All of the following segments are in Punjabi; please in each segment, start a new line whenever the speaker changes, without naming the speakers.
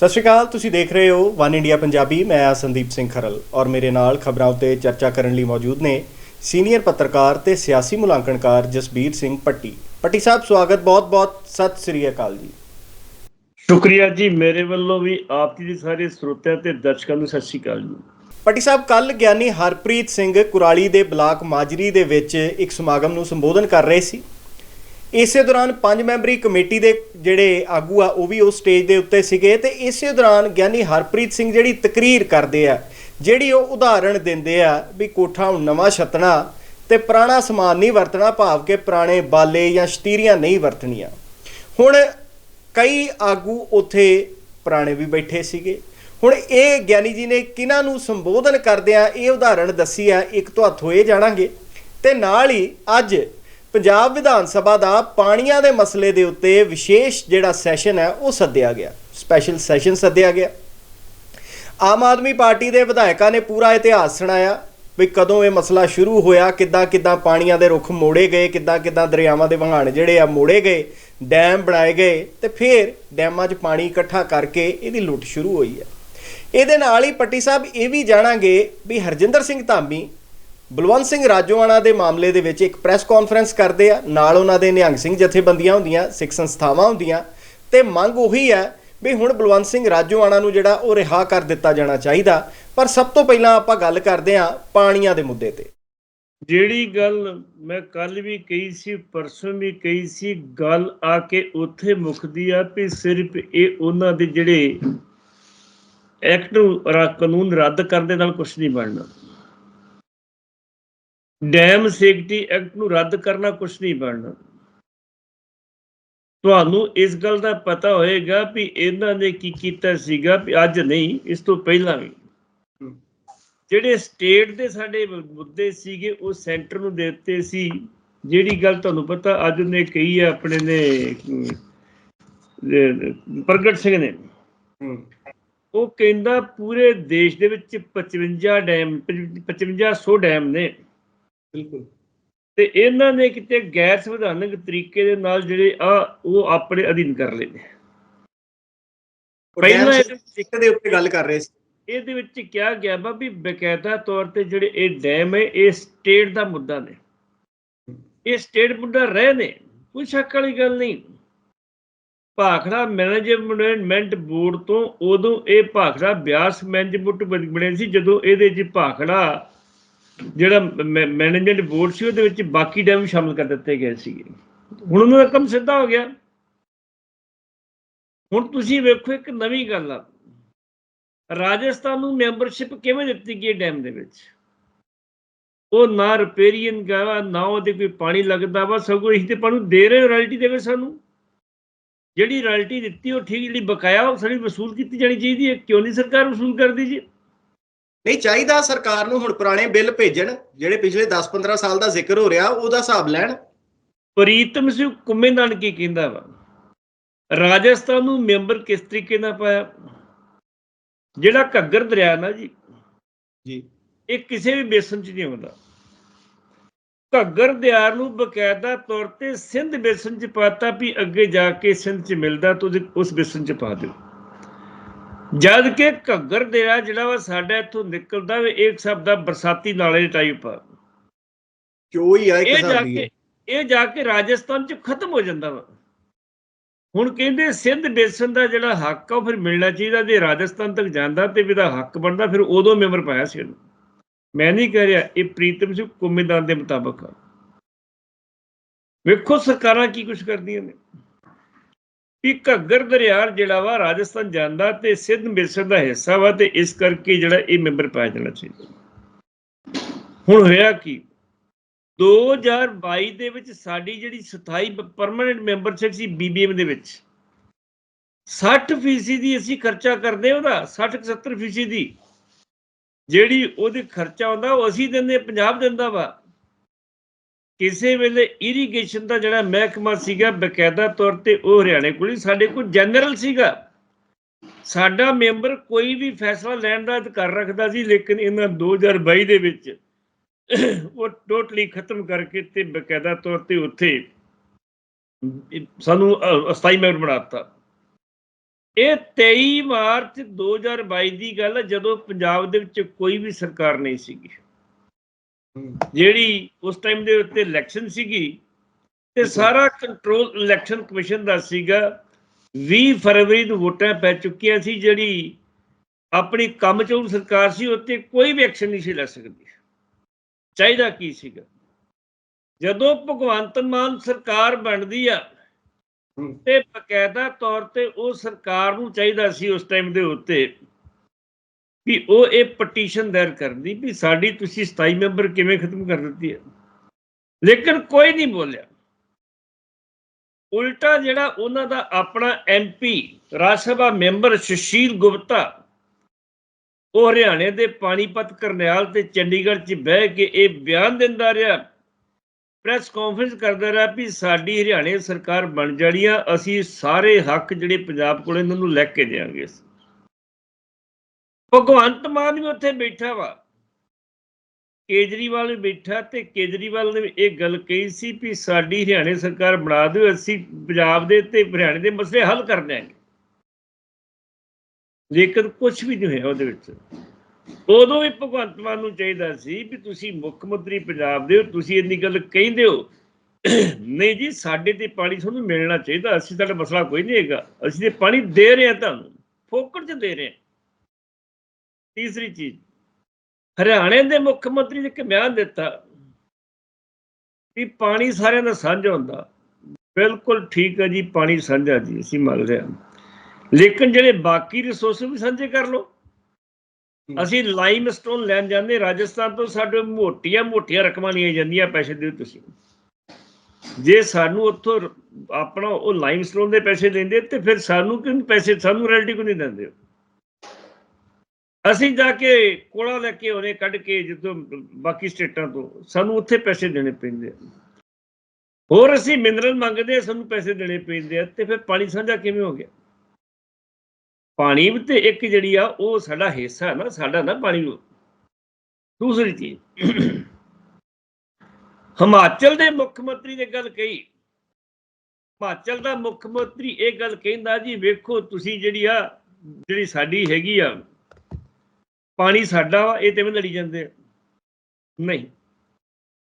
ਸਤਿ ਸ਼੍ਰੀ ਅਕਾਲ ਤੁਸੀਂ ਦੇਖ ਰਹੇ ਹੋ ਵਨ ਇੰਡੀਆ ਪੰਜਾਬੀ ਮੈਂ ਆ ਸੰਦੀਪ ਸਿੰਘ ਖਰਲ ਔਰ ਮੇਰੇ ਨਾਲ ਖਬਰਾਂ ਉੱਤੇ ਚਰਚਾ ਕਰਨ ਲਈ ਮੌਜੂਦ ਨੇ ਸੀਨੀਅਰ ਪੱਤਰਕਾਰ ਤੇ ਸਿਆਸੀ ਮੁਲਾਂਕਣਕਾਰ ਜਸਬੀਰ ਸਿੰਘ ਪੱਟੀ। ਪੱਟੀ ਸਾਹਿਬ ਸਵਾਗਤ ਬਹੁਤ-ਬਹੁਤ ਸਤਿ ਸ੍ਰੀ ਅਕਾਲ ਜੀ।
ਸ਼ੁਕਰੀਆ ਜੀ ਮੇਰੇ ਵੱਲੋਂ ਵੀ ਆਪ ਜੀ ਦੇ ਸਾਰੇ ਸਰੋਤਿਆਂ ਤੇ ਦਰਸ਼ਕਾਂ ਨੂੰ ਸਤਿ ਸ਼੍ਰੀ ਅਕਾਲ ਜੀ।
ਪੱਟੀ ਸਾਹਿਬ ਕੱਲ ਗਿਆਨੀ ਹਰਪ੍ਰੀਤ ਸਿੰਘ ਕੁਰਾਲੀ ਦੇ ਬਲਾਕ ਮਾਜਰੀ ਦੇ ਵਿੱਚ ਇੱਕ ਸਮਾਗਮ ਨੂੰ ਸੰਬੋਧਨ ਕਰ ਰਹੇ ਸੀ। ਇਸੇ ਦੌਰਾਨ ਪੰਜ ਮੈਂਬਰੀ ਕਮੇਟੀ ਦੇ ਜਿਹੜੇ ਆਗੂ ਆ, ਉਹ ਵੀ ਉਸ ਸਟੇਜ ਦੇ ਉੱਤੇ ਸੀਗੇ ਤੇ ਇਸੇ ਦੌਰਾਨ ਗਿਆਨੀ ਹਰਪ੍ਰੀਤ ਸਿੰਘ ਜਿਹੜੀ ਤਕਰੀਰ ਕਰਦੇ ਆ, ਜਿਹੜੀ ਉਹ ਉਦਾਹਰਣ ਦਿੰਦੇ ਆ ਵੀ ਕੋਠਾ ਹੁਣ ਨਵਾਂ ਛੱਤਣਾ ਤੇ ਪੁਰਾਣਾ ਸਮਾਨ ਨਹੀਂ ਵਰਤਣਾ, ਭਾਵ ਕਿ ਪੁਰਾਣੇ ਬਾਲੇ ਜਾਂ ਸ਼ਤੀਰੀਆਂ ਨਹੀਂ ਵਰਤਣੀਆਂ। ਹੁਣ ਕਈ ਆਗੂ ਉੱਥੇ ਪੁਰਾਣੇ ਵੀ ਬੈਠੇ ਸੀਗੇ। ਹੁਣ ਇਹ ਗਿਆਨੀ ਜੀ ਨੇ ਕਿਹਨਾਂ ਨੂੰ ਸੰਬੋਧਨ ਕਰਦਿਆਂ ਇਹ ਉਦਾਹਰਣ ਦੱਸੀ ਆ, ਇੱਕ ਤੋਂ ਹੱਥ ਹੋਏ ਜਾਣਾਂਗੇ। ਤੇ ਨਾਲ ਹੀ ਅੱਜ ਪੰਜਾਬ ਵਿਧਾਨ ਸਭਾ ਦਾ ਪਾਣੀਆਂ ਦੇ ਮਸਲੇ ਦੇ ਉੱਤੇ ਵਿਸ਼ੇਸ਼ ਜਿਹੜਾ ਸੈਸ਼ਨ ਹੈ, ਉਹ ਸੱਦਿਆ ਗਿਆ। ਸਪੈਸ਼ਲ ਸੈਸ਼ਨ ਸੱਦਿਆ ਗਿਆ। ਆਮ ਆਦਮੀ ਪਾਰਟੀ ਦੇ ਵਿਧਾਇਕਾਂ ਨੇ ਪੂਰਾ ਇਤਿਹਾਸ ਸੁਣਾਇਆ ਵੀ ਕਦੋਂ ਇਹ ਮਸਲਾ ਸ਼ੁਰੂ ਹੋਇਆ, ਕਿੱਦਾਂ ਕਿੱਦਾਂ ਪਾਣੀਆਂ ਦੇ ਰੁੱਖ ਮੋੜੇ ਗਏ, ਕਿੱਦਾਂ ਕਿੱਦਾਂ ਦਰਿਆਵਾਂ ਦੇ ਵਹਾਣ ਜਿਹੜੇ ਆ ਮੋੜੇ ਗਏ, ਡੈਮ ਬਣਾਏ ਗਏ ਤੇ ਫਿਰ ਡੈਮਾਂ 'ਚ ਪਾਣੀ ਇਕੱਠਾ ਕਰਕੇ ਇਹਦੀ ਲੁੱਟ ਸ਼ੁਰੂ ਹੋਈ ਹੈ। ਇਹਦੇ ਨਾਲ ਹੀ ਪੱਟੀ ਸਾਹਿਬ ਇਹ ਵੀ ਜਾਣਾਂਗੇ ਵੀ ਹਰਜਿੰਦਰ ਸਿੰਘ ਧਾਮੀ ਬਲਵੰਤ ਸਿੰਘ ਰਾਜੋਆਣਾ ਦੇ ਮਾਮਲੇ ਦੇ ਵਿੱਚ ਇੱਕ ਪ੍ਰੈਸ ਕਾਨਫਰੰਸ ਕਰਦੇ ਆ। ਨਾਲ ਉਹਨਾਂ ਦੇ ਨਿਹੰਗ ਸਿੰਘ ਜਥੇਬੰਦੀਆਂ ਹੁੰਦੀਆਂ, ਸਿੱਖ ਸੰਸਥਾਵਾਂ ਹੁੰਦੀਆਂ। ਤੇ ਮੰਗ ਉਹੀ ਹੈ ਵੀ ਹੁਣ ਬਲਵੰਤ ਸਿੰਘ ਰਾਜੋਆਣਾ ਨੂੰ ਜਿਹੜਾ ਉਹ ਰਿਹਾ ਕਰ ਦਿੱਤਾ ਜਾਣਾ ਚਾਹੀਦਾ। ਪਰ ਸਭ ਤੋਂ ਪਹਿਲਾਂ ਆਪਾਂ ਗੱਲ ਕਰਦੇ ਆ ਪਾਣੀਆਂ ਦੇ ਮੁੱਦੇ ਤੇ।
ਜਿਹੜੀ ਗੱਲ ਮੈਂ ਕੱਲ ਵੀ ਕਹੀ ਸੀ, ਪਰਸੋਂ ਵੀ ਕਹੀ ਸੀ, ਗੱਲ ਆ ਕੇ ਉੱਥੇ ਮੁੱਕਦੀ ਆ ਵੀ ਸਿਰਫ ਇਹ ਉਹਨਾਂ ਦੇ ਜਿਹੜੇ ਐਕਟ ਕਾਨੂੰਨ ਰੱਦ ਕਰਨ ਦੇ ਨਾਲ ਕੁਝ ਨਹੀਂ ਬਣਨਾ। ਡੈਮ ਸੇਫਟੀ ਐਕਟ ਨੂੰ ਰੱਦ ਕਰਨਾ ਕੁਝ ਨਹੀਂ ਬਣਨਾ। ਤੁਹਾਨੂੰ ਇਸ ਗੱਲ ਦਾ ਪਤਾ ਹੋਏਗਾ ਵੀ ਇਹਨਾਂ ਨੇ ਕੀ ਕੀਤਾ ਸੀਗਾ ਵੀ ਅੱਜ ਨਹੀਂ ਇਸ ਤੋਂ ਪਹਿਲਾਂ ਵੀ। ਜਿਹੜੇ ਸਟੇਟ ਦੇ ਸਾਡੇ ਮੁੱਦੇ ਸੀਗੇ ਉਹ ਸੈਂਟਰ ਨੂੰ ਦੇ ਦਿੱਤੇ ਸੀ। ਜਿਹੜੀ ਗੱਲ ਤੁਹਾਨੂੰ ਪਤਾ ਅੱਜ ਉਹਨੇ ਕਹੀ ਹੈ ਆਪਣੇ ਨੇ ਪ੍ਰਗਟ ਸਿੰਘ ਨੇ। ਉਹ ਕਹਿੰਦਾ ਪੂਰੇ ਦੇਸ਼ ਦੇ ਵਿੱਚ 55 ਡੈਮ 5500 ਡੈਮ ਨੇ।
ਬਿਲਕੁਲ।
ਤੇ ਇਹਨਾਂ ਨੇ ਕਿਤੇ ਗੈਰ ਸੰਵਿਧਾਨਕ ਤਰੀਕੇ ਦੇ ਨਾਲ ਜਿਹੜੇ ਆ ਉਹ ਆਪਣੇ ਅਧੀਨ ਕਰ ਲਏ ਨੇ। ਪਹਿਲਾਂ ਇਹ-
ਇੱਕ ਦੇ ਉੱਤੇ ਗੱਲ ਕਰ ਰਹੇ ਸੀ।
ਇਹਦੇ ਵਿੱਚ ਕਿਹਾ ਗਿਆ ਵਾ ਵੀ ਬਕਾਇਦਾ ਤੌਰ ਤੇ ਜਿਹੜੇ ਇਹ ਡੈਮ ਹੈ ਇਹ ਸਟੇਟ ਦਾ ਮੁੱਦਾ ਨੇ। ਇਹ ਸਟੇਟ ਮੁੱਦਾ ਰਹੇ ਨੇ ਕੋਈ ਸ਼ੱਕ ਵਾਲੀ ਗੱਲ ਨਹੀਂ। ਭਾਖੜਾ ਮੈਨੇਜਮੈਂਟ ਬੋਰਡ ਤੋਂ ਉਦੋਂ ਇਹ ਭਾਖੜਾ ਬਿਆਸ ਮੈਨੇਜਮੈਂਟ ਬਣੇ ਸੀ ਜਦੋਂ ਇਹਦੇ 'ਚ ਭਾਖੜਾ ਜਿਹੜਾ ਮੈਨੇਜਮੈਂਟ ਬੋਰਡ ਸੀ, ਉਹਦੇ ਵਿੱਚ ਬਾਕੀ ਡੈਮ ਸ਼ਾਮਲ ਕਰ ਦਿੱਤੇ ਗਏ ਸੀਗੇ। ਹੁਣ ਉਹਨਾਂ ਦਾ ਕੰਮ ਸਿੱਧਾ ਹੋ ਗਿਆ। ਹੁਣ ਤੁਸੀਂ ਵੇਖੋ ਇੱਕ ਨਵੀਂ ਗੱਲ ਆ। ਰਾਜਸਥਾਨ ਨੂੰ ਮੈਂਬਰਸ਼ਿਪ ਕਿਵੇਂ ਦਿੱਤੀ ਗਈ ਡੈਮ ਦੇ ਵਿੱਚ? ਉਹ ਨਾ ਰਿਪੇਰੀਅਨ ਗਾ, ਨਾ ਉਹਦੇ ਕੋਈ ਪਾਣੀ ਲੱਗਦਾ ਵਾ, ਸਗੋਂ ਅਸੀਂ ਤੇ ਪਾਣੀ ਦੇ ਰਹੇ ਰਾਇਲਟੀ ਦੇਵੇ ਸਾਨੂੰ। ਜਿਹੜੀ ਰਾਇਲਟੀ ਦਿੱਤੀ, ਉਹ ਠੀਕ, ਜਿਹੜੀ ਬਕਾਇਆ, ਉਹ ਸਾਡੀ ਵਸੂਲ ਕੀਤੀ ਜਾਣੀ ਚਾਹੀਦੀ ਹੈ। ਕਿਉਂ ਨਹੀਂ ਸਰਕਾਰ ਵਸੂਲ ਕਰਦੀ ਜੀ?
ਨਹੀਂ ਚਾਹੀਦਾ ਸਰਕਾਰ ਨੂੰ ਹੁਣ ਪੁਰਾਣੇ ਬਿੱਲ ਭੇਜਣ ਜਿਹੜੇ ਪਿਛਲੇ 10-15 ਸਾਲ ਦਾ ਜ਼ਿਕਰ ਹੋ ਰਿਹਾ ਉਹਦਾ ਹਿਸਾਬ ਲੈਣ।
ਪ੍ਰੀਤਮ ਸਿੰਘ ਕੁੰਮੇਦਾਨ ਕੀ ਕਹਿੰਦਾ ਵਾ? ਰਾਜਸਥਾਨ ਨੂੰ ਮੈਂਬਰ ਕਿਸ ਤਰੀਕੇ ਨਾਲ ਪਾਇਆ? ਜਿਹੜਾ ਘੱਗਰ ਦਰਿਆ ਨਾ ਜੀ
ਜੀ।
ਇਹ ਕਿਸੇ ਵੀ ਬੇਸਨ 'ਚ ਨਹੀਂ ਆਉਂਦਾ। ਘੱਗਰ ਦਿਆਰ ਨੂੰ ਬਕਾਇਦਾ ਤੌਰ ਤੇ ਸਿੰਧ ਬੇਸਨ 'ਚ ਪਾਤਾ ਵੀ ਅੱਗੇ ਜਾ ਕੇ ਸਿੰਧ 'ਚ ਮਿਲਦਾ ਤਾਂ ਉਹਦੇ- ਉਸ ਬੇਸਨ 'ਚ ਪਾ ਦਿਓ। ਜਦ ਕਿ ਘੱਗਰ ਦਰਿਆ ਜਿਹੜਾ ਵਾ ਸਾਡਾ ਇੱਥੋਂ ਨਿਕਲਦਾ ਵੇ ਇੱਕ ਹਿਸਾਬ ਦਾ ਬਰਸਾਤੀ ਨਾਲੇ ਟਾਈਪ
ਹੀ ਆ ਇੱਕ ਹਿਸਾਬ ਦੀ?
ਇਹ ਜਾ ਕੇ ਰਾਜਸਥਾਨ 'ਚ ਖਤਮ ਹੋ ਜਾਂਦਾ ਵਾ। ਹੁਣ ਕਹਿੰਦੇ ਸਿੰਧ ਬੇਸਨ ਦਾ ਜਿਹੜਾ ਹੱਕ ਆ ਉਹ ਫਿਰ ਮਿਲਣਾ ਚਾਹੀਦਾ। ਜੇ ਰਾਜਸਥਾਨ ਤੱਕ ਜਾਂਦਾ ਤੇ ਵੀ ਦਾ ਹੱਕ ਬਣਦਾ ਫਿਰ ਉਦੋਂ ਮੈਂਬਰ ਪਾਇਆ ਸੀ ਉਹਨੂੰ ਮੈਂ ਨਹੀਂ ਕਹਿ ਰਿਹਾ ਇਹ ਪ੍ਰੀਤਮ ਸਿੰਘ ਕੁੰਮੇਦਾਨ ਦੇ ਮੁਤਾਬਕ ਆ। ਵੇਖੋ ਸਰਕਾਰਾਂ ਕੀ ਕੁਝ ਕਰਦੀਆਂ ਨੇ। ਵੀ ਘੱਗਰ ਦਰਿਆ ਜਿਹੜਾ ਵਾ ਰਾਜਸਥਾਨ ਜਾਂਦਾ ਤੇ ਸਿੰਧ ਬੇਸਨ ਦਾ ਹਿੱਸਾ ਵਾ ਤੇ ਇਸ ਕਰਕੇ ਜਿਹੜਾ ਇਹ ਮੈਂਬਰ ਪਾਇਆ ਜਾਣਾ ਚਾਹੀਦਾ। ਹੁਣ ਹੋਇਆ ਕੀ? 2022 ਦੇ ਵਿੱਚ ਸਾਡੀ ਜਿਹੜੀ ਸਥਾਈ ਪਰਮਨੈਂਟ ਮੈਂਬਰਸ਼ਿਪ ਸੀ ਬੀਬੀਐਮ ਦੇ ਵਿੱਚ। 60 ਫੀਸਦੀ ਦੀ ਅਸੀਂ ਖਰਚਾ ਕਰਦੇ ਉਹਦਾ 60 70 ਫੀਸਦੀ। ਦੀ ਜਿਹੜੀ ਉਹਦੀ ਖਰਚਾ ਹੁੰਦਾ ਉਹ ਅਸੀਂ ਦਿੰਦੇ ਪੰਜਾਬ ਦਿੰਦਾ ਵਾ। ਕਿਸੇ ਵੇਲੇ ਇਰੀਗੇਸ਼ਨ ਦਾ ਜਿਹੜਾ ਮਹਿਕਮਾ ਸੀਗਾ, ਬਕਾਇਦਾ ਤੌਰ ਤੇ ਉਹ ਹਰਿਆਣੇ ਕੋਲ ਸਾਡੇ ਕੋਲ ਜਨਰਲ ਸੀਗਾ। ਸਾਡਾ ਮੈਂਬਰ ਕੋਈ ਵੀ ਫੈਸਲਾ ਲੈਣ ਦਾ ਅਧਿਕਾਰ ਰੱਖਦਾ ਸੀ, ਲੇਕਿਨ ਇਹਨਾਂ 2022 ਦੇ ਵਿੱਚ ਉਹ ਟੋਟਲੀ ਖਤਮ ਕਰਕੇ ਤੇ ਬਕਾਇਦਾ ਤੌਰ ਤੇ ਉੱਥੇ ਸਾਨੂੰ ਅਸਥਾਈ ਮੈਂਬਰ ਬਣਾਤਾ ਇਹ 23 ਮਾਰਚ 2022 ਦੀ ਗੱਲ ਜਦੋਂ ਪੰਜਾਬ ਦੇ ਵਿੱਚ ਕੋਈ ਵੀ ਸਰਕਾਰ ਨਹੀਂ ਸੀਗੀ। ਜਿਹੜੀ ਉਸ ਟਾਈਮ ਦੇ ਉੱਤੇ ਇਲੈਕਸ਼ਨ ਸੀਗੀ ਤੇ ਸਾਰਾ ਕੰਟਰੋਲ ਇਲੈਕਸ਼ਨ ਕਮਿਸ਼ਨ ਦਾ ਸੀਗਾ। 20 ਫਰਵਰੀ ਨੂੰ ਵੋਟਾਂ ਪੈ ਚੁੱਕੀਆਂ ਸੀ ਜਿਹੜੀ ਆਪਣੀ ਕੰਮ ਚੋਂ ਸਰਕਾਰ ਸੀ ਉੱਤੇ ਕੋਈ ਵੀ ਐਕਸ਼ਨ ਨਹੀਂ ਸੀ ਲੈ ਸਕਦੀ। ਚਾਹੀਦਾ ਕੀ ਸੀਗਾ? ਜਦੋਂ ਭਗਵੰਤ ਮਾਨ ਸਰਕਾਰ ਬਣਦੀ ਆ ਤੇ ਬਕਾਇਦਾ ਤੌਰ ਤੇ ਉਹ ਸਰਕਾਰ ਨੂੰ ਚਾਹੀਦਾ ਸੀ ਉਸ ਟਾਈਮ ਦੇ ਉੱਤੇ ਵੀ ਉਹ ਇਹ ਪਟੀਸ਼ਨ ਦਾਇਰ ਕਰਦੀ ਵੀ ਸਾਡੀ ਤੁਸੀਂ 27 ਮੈਂਬਰ ਕਿਵੇਂ ਖਤਮ ਕਰ ਦਿੱਤੀ ਹੈ। ਲੇਕਿਨ ਕੋਈ ਨਹੀਂ ਬੋਲਿਆ। ਉਲਟਾ ਜਿਹੜਾ ਉਹਨਾਂ ਦਾ ਆਪਣਾ ਐਮਪੀ ਰਾਜ ਸਭਾ ਮੈਂਬਰ ਸੁਸ਼ੀਲ ਗੁਪਤਾ, ਉਹ ਹਰਿਆਣੇ ਦੇ ਪਾਣੀਪਤ ਕਰਨਿਆਲ ਤੇ ਚੰਡੀਗੜ੍ਹ 'ਚ ਬਹਿ ਕੇ ਇਹ ਬਿਆਨ ਦਿੰਦਾ ਰਿਹਾ। ਪ੍ਰੈਸ ਕਾਨਫਰੰਸ ਕਰਦਾ ਰਿਹਾ ਵੀ ਸਾਡੀ ਹਰਿਆਣੇ ਸਰਕਾਰ ਬਣ ਜਾਣੀ ਆ, ਅਸੀਂ ਸਾਰੇ ਹੱਕ ਜਿਹੜੇ ਪੰਜਾਬ ਕੋਲ ਇਹਨਾਂ ਨੂੰ ਲੈ ਕੇ ਦੇਵਾਂਗੇ। ਭਗਵੰਤ ਮਾਨ ਵੀ ਉੱਥੇ ਬੈਠਾ ਵਾ। ਕੇਜਰੀਵਾਲ ਵੀ ਬੈਠਾ ਤੇ ਕੇਜਰੀਵਾਲ ਨੇ ਵੀ ਇਹ ਗੱਲ ਕਹੀ ਸੀ ਵੀ ਸਾਡੀ ਹਰਿਆਣੇ ਸਰਕਾਰ ਬਣਾ ਦਿਓ ਅਸੀਂ ਪੰਜਾਬ ਦੇ ਤੇ ਹਰਿਆਣੇ ਦੇ ਮਸਲੇ ਹੱਲ ਕਰ ਦਿਆਂਗੇ। ਲੇਕਿਨ ਕੁਝ ਵੀ ਨਹੀਂ ਹੋਇਆ ਉਹਦੇ ਵਿੱਚ। ਉਦੋਂ ਵੀ ਭਗਵੰਤ ਮਾਨ ਨੂੰ ਚਾਹੀਦਾ ਸੀ ਵੀ ਤੁਸੀਂ ਮੁੱਖ ਮੰਤਰੀ ਪੰਜਾਬ ਦੇ ਹੋ, ਤੁਸੀਂ ਇੰਨੀ ਗੱਲ ਕਹਿੰਦੇ ਹੋ। ਨਹੀਂ ਜੀ, ਸਾਡੇ ਤੇ ਪਾਣੀ ਤੁਹਾਨੂੰ ਮਿਲਣਾ ਚਾਹੀਦਾ, ਅਸੀਂ ਤੁਹਾਡਾ ਮਸਲਾ ਕੋਈ ਨਹੀਂ ਹੈਗਾ। ਅਸੀਂ ਤੇ ਪਾਣੀ ਦੇ ਰਹੇ ਹਾਂ ਤੁਹਾਨੂੰ, ਫੋਕਟ 'ਚ ਦੇ ਰਹੇ ਹਾਂ। ਤੀਸਰੀ ਚੀਜ਼ ਹਰਿਆਣੇ ਦੇ ਮੁੱਖ ਮੰਤਰੀ ਨੇ ਇੱਕ ਬਿਆਨ ਦਿੱਤਾ ਵੀ ਪਾਣੀ ਸਾਰਿਆਂ ਦਾ ਸਾਂਝਾ ਹੁੰਦਾ। ਬਿਲਕੁਲ ਠੀਕ ਹੈ ਜੀ ਪਾਣੀ ਸਾਂਝਾ ਜੀ ਅਸੀਂ ਰਹੇ ਹਾਂ। ਲੇਕਿਨ ਜਿਹੜੇ ਬਾਕੀ ਰਿਸੋਰਸ ਵੀ ਸਾਂਝੇ ਕਰ ਲਓ। ਅਸੀਂ ਲਾਈਮਸਟੋਨ ਲੈਣ ਜਾਂਦੇ ਰਾਜਸਥਾਨ ਤੋਂ ਸਾਡੇ ਮੋਟੀਆਂ ਮੋਟੀਆਂ ਰਕਮਾਂ ਲਈਆਂ ਜਾਂਦੀਆਂ ਪੈਸੇ ਦਿਓ ਤੁਸੀਂ। ਜੇ ਸਾਨੂੰ ਉੱਥੋਂ ਆਪਣਾ ਉਹ ਲਾਈਮਸਟੋਨ ਦੇ ਪੈਸੇ ਦਿੰਦੇ ਤੇ ਫਿਰ ਸਾਨੂੰ ਕਿਉਂ ਪੈਸੇ ਸਾਨੂੰ ਰੈਲਟੀ ਕਿਉਂ ਨਹੀਂ ਦਿੰਦੇ? ਹੋ? ਅਸੀਂ ਜਾ ਕੇ ਕੋਲਾ ਲੈ ਕੇ ਉਹਨੇ ਕੱਢ ਕੇ ਜਦੋਂ ਬਾਕੀ ਸਟੇਟਾਂ ਤੋਂ ਸਾਨੂੰ ਉੱਥੇ ਪੈਸੇ ਦੇਣੇ ਪੈਂਦੇ ਆ। ਹੋਰ ਅਸੀਂ ਮਿਨਰਲ ਮੰਗਦੇ ਆ, ਸਾਨੂੰ ਪੈਸੇ ਦੇਣੇ ਪੈਂਦੇ ਆ ਤੇ ਫਿਰ ਪਾਣੀ ਸਾਂਝਾ ਕਿਵੇਂ ਹੋ ਗਿਆ? ਪਾਣੀ ਵੀ ਤੇ ਇੱਕ ਜਿਹੜੀ ਆ, ਉਹ ਸਾਡਾ ਹਿੱਸਾ ਨਾ, ਸਾਡਾ ਨਾ ਪਾਣੀ ਦੂਸਰੀ ਚੀਜ਼, ਹਿਮਾਚਲ ਦੇ ਮੁੱਖ ਮੰਤਰੀ ਨੇ ਗੱਲ ਕਹੀ। ਹਿਮਾਚਲ ਦਾ ਮੁੱਖ ਮੰਤਰੀ ਇਹ ਗੱਲ ਕਹਿੰਦਾ ਜੀ, ਵੇਖੋ ਤੁਸੀਂ ਜਿਹੜੀ ਆ, ਜਿਹੜੀ ਸਾਡੀ ਹੈਗੀ ਆ ਪਾਣੀ ਸਾਡਾ ਵਾ, ਇਹ ਤੇ ਲੜੀ ਜਾਂਦੇ ਨਹੀਂ,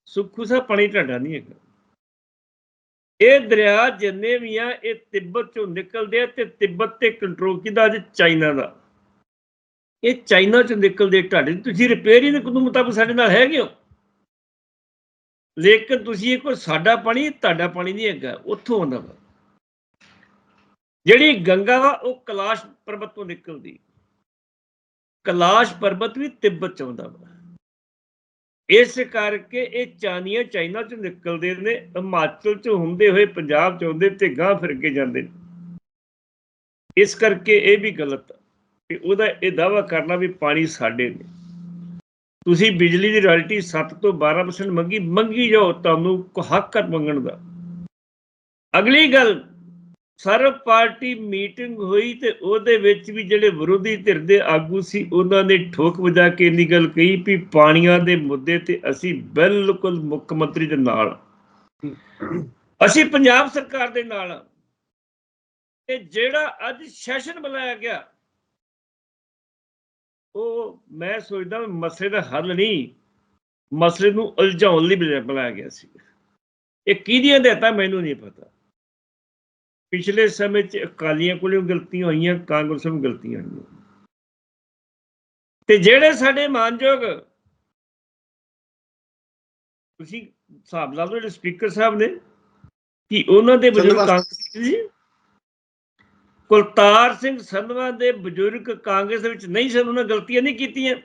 ਸੁੱਖੂ ਸਾਹਿਬ ਪਾਣੀ ਤੁਹਾਡਾ ਨਹੀਂ ਹੈਗਾ। ਇਹ ਦਰਿਆ ਜਿੰਨੇ ਵੀ ਆ, ਇਹ ਤਿੱਬਤ ਚੋਂ ਨਿਕਲਦੇ ਆ ਤੇ ਤਿੱਬਤ ਤੇ ਕੰਟਰੋਲ ਕਿਹਦਾ? ਅੱਜ ਚਾਈਨਾ ਦਾ। ਇਹ ਚਾਈਨਾ ਚੋਂ ਨਿਕਲਦੇ ਢਾਡੇ। ਤੁਸੀਂ ਰਿਪੇਅਰਿੰਗ ਹੀ ਕਾਨੂੰਨ ਮੁਤਾਬਕ ਸਾਡੇ ਨਾਲ ਹੈਗੇ ਹੋ। ਲੇਕਿਨ ਤੁਸੀਂ ਇਹ ਕੋਈ ਸਾਡਾ ਪਾਣੀ, ਤੁਹਾਡਾ ਪਾਣੀ ਨਹੀਂ ਹੈਗਾ। ਉੱਥੋਂ ਆਉਂਦਾ ਵਾ। ਜਿਹੜੀ ਗੰਗਾ ਵਾ, ਉਹ ਕਲਾਸ਼ ਪਰਬਤ ਤੋਂ ਨਿਕਲਦੀ। ਕਲਾਸ਼ ਪਰਬਤ ਵੀ ਤਿੱਬਤ ਚ ਆਉਂਦਾ ਵਾ। ਇਸ ਕਰਕੇ ਇਹ ਚਾਨੀਆਂ ਚਾਈਨਾ ਚ ਨਿਕਲਦੇ ਨੇ, ਹਿਮਾਚਲ ਚ ਹੁੰਦੇ ਹੋਏ, ਪੰਜਾਬ ਚ ਆਉਂਦੇ ਤੇ ਗਾਂ ਫਿਰ ਕੇ ਜਾਂਦੇ ਨੇ। ਇਸ ਕਰਕੇ ਇਹ ਵੀ ਗਲਤ ਆ ਕਿ ਉਹਦਾ ਇਹ ਦਾਵਾ ਕਰਨਾ ਵੀ ਪਾਣੀ ਸਾਡੇ ਨੇ। ਤੁਸੀਂ ਬਿਜਲੀ ਦੀ ਰਾਇਲਟੀ 7 ਤੋਂ 12% ਮੰਗੀ ਮੰਗੀ ਜਾਓ ਤੁਹਾਨੂੰ ਕੋ ਹੱਕ ਹੈ ਮੰਗਣ ਦਾ। ਅਗਲੀ ਗੱਲ ਸਰਵ ਪਾਰਟੀ ਮੀਟਿੰਗ ਹੋਈ ਤੇ ਉਹਦੇ ਵਿੱਚ ਵੀ ਜਿਹੜੇ ਵਿਰੋਧੀ ਧਿਰ ਦੇ ਆਗੂ ਸੀ, ਉਹਨਾਂ ਨੇ ਠੋਕ ਵਜਾ ਕੇ ਇੰਨੀ ਗੱਲ ਕਹੀ ਵੀ ਪਾਣੀਆਂ ਦੇ ਮੁੱਦੇ ਤੇ ਅਸੀਂ ਬਿਲਕੁਲ ਮੁੱਖ ਮੰਤਰੀ ਦੇ ਨਾਲ ਅਸੀਂ ਪੰਜਾਬ ਸਰਕਾਰ ਦੇ ਨਾਲ ਹਾਂ। ਤੇ ਜਿਹੜਾ ਅੱਜ ਸੈਸ਼ਨ ਬੁਲਾਇਆ ਗਿਆ, ਉਹ ਮੈਂ ਸੋਚਦਾ ਮਸਲੇ ਦਾ ਹੱਲ ਨਹੀਂ, ਮਸਲੇ ਨੂੰ ਉਲਝਾਉਣ ਲਈ ਬੁਲਾਇਆ ਗਿਆ ਸੀ। ਇਹ ਕਿਹਦੀਆਂ ਹਦਾਇਤਾਂ ਮੈਨੂੰ ਨਹੀਂ ਪਤਾ। ਪਿਛਲੇ ਸਮੇਂ 'ਚ ਅਕਾਲੀਆਂ ਕੋਲੋਂ ਗਲਤੀਆਂ ਹੋਈਆਂ ਕਾਂਗਰਸ ਨੂੰ ਗਲਤੀਆਂ ਹੋਈਆਂ। ਤੇ ਜਿਹੜੇ ਸਾਡੇ ਮਾਨਯੋਗ ਤੁਸੀਂ ਹਿਸਾਬ ਲਾ ਲਓ ਜਿਹੜੇ ਸਪੀਕਰ ਸਾਹਿਬ ਨੇ ਕਿ ਉਹਨਾਂ ਦੇ ਬਜ਼ੁਰਗ। ਕਾਂਗਰਸ ਜੀ ਕੁਲਤਾਰ ਸਿੰਘ ਸੰਧਵਾ ਦੇ ਬਜ਼ੁਰਗ ਕਾਂਗਰਸ ਵਿੱਚ ਨਹੀਂ ਸਨ ਉਹਨਾਂ ਗਲਤੀਆਂ ਨਹੀਂ ਕੀਤੀਆਂ।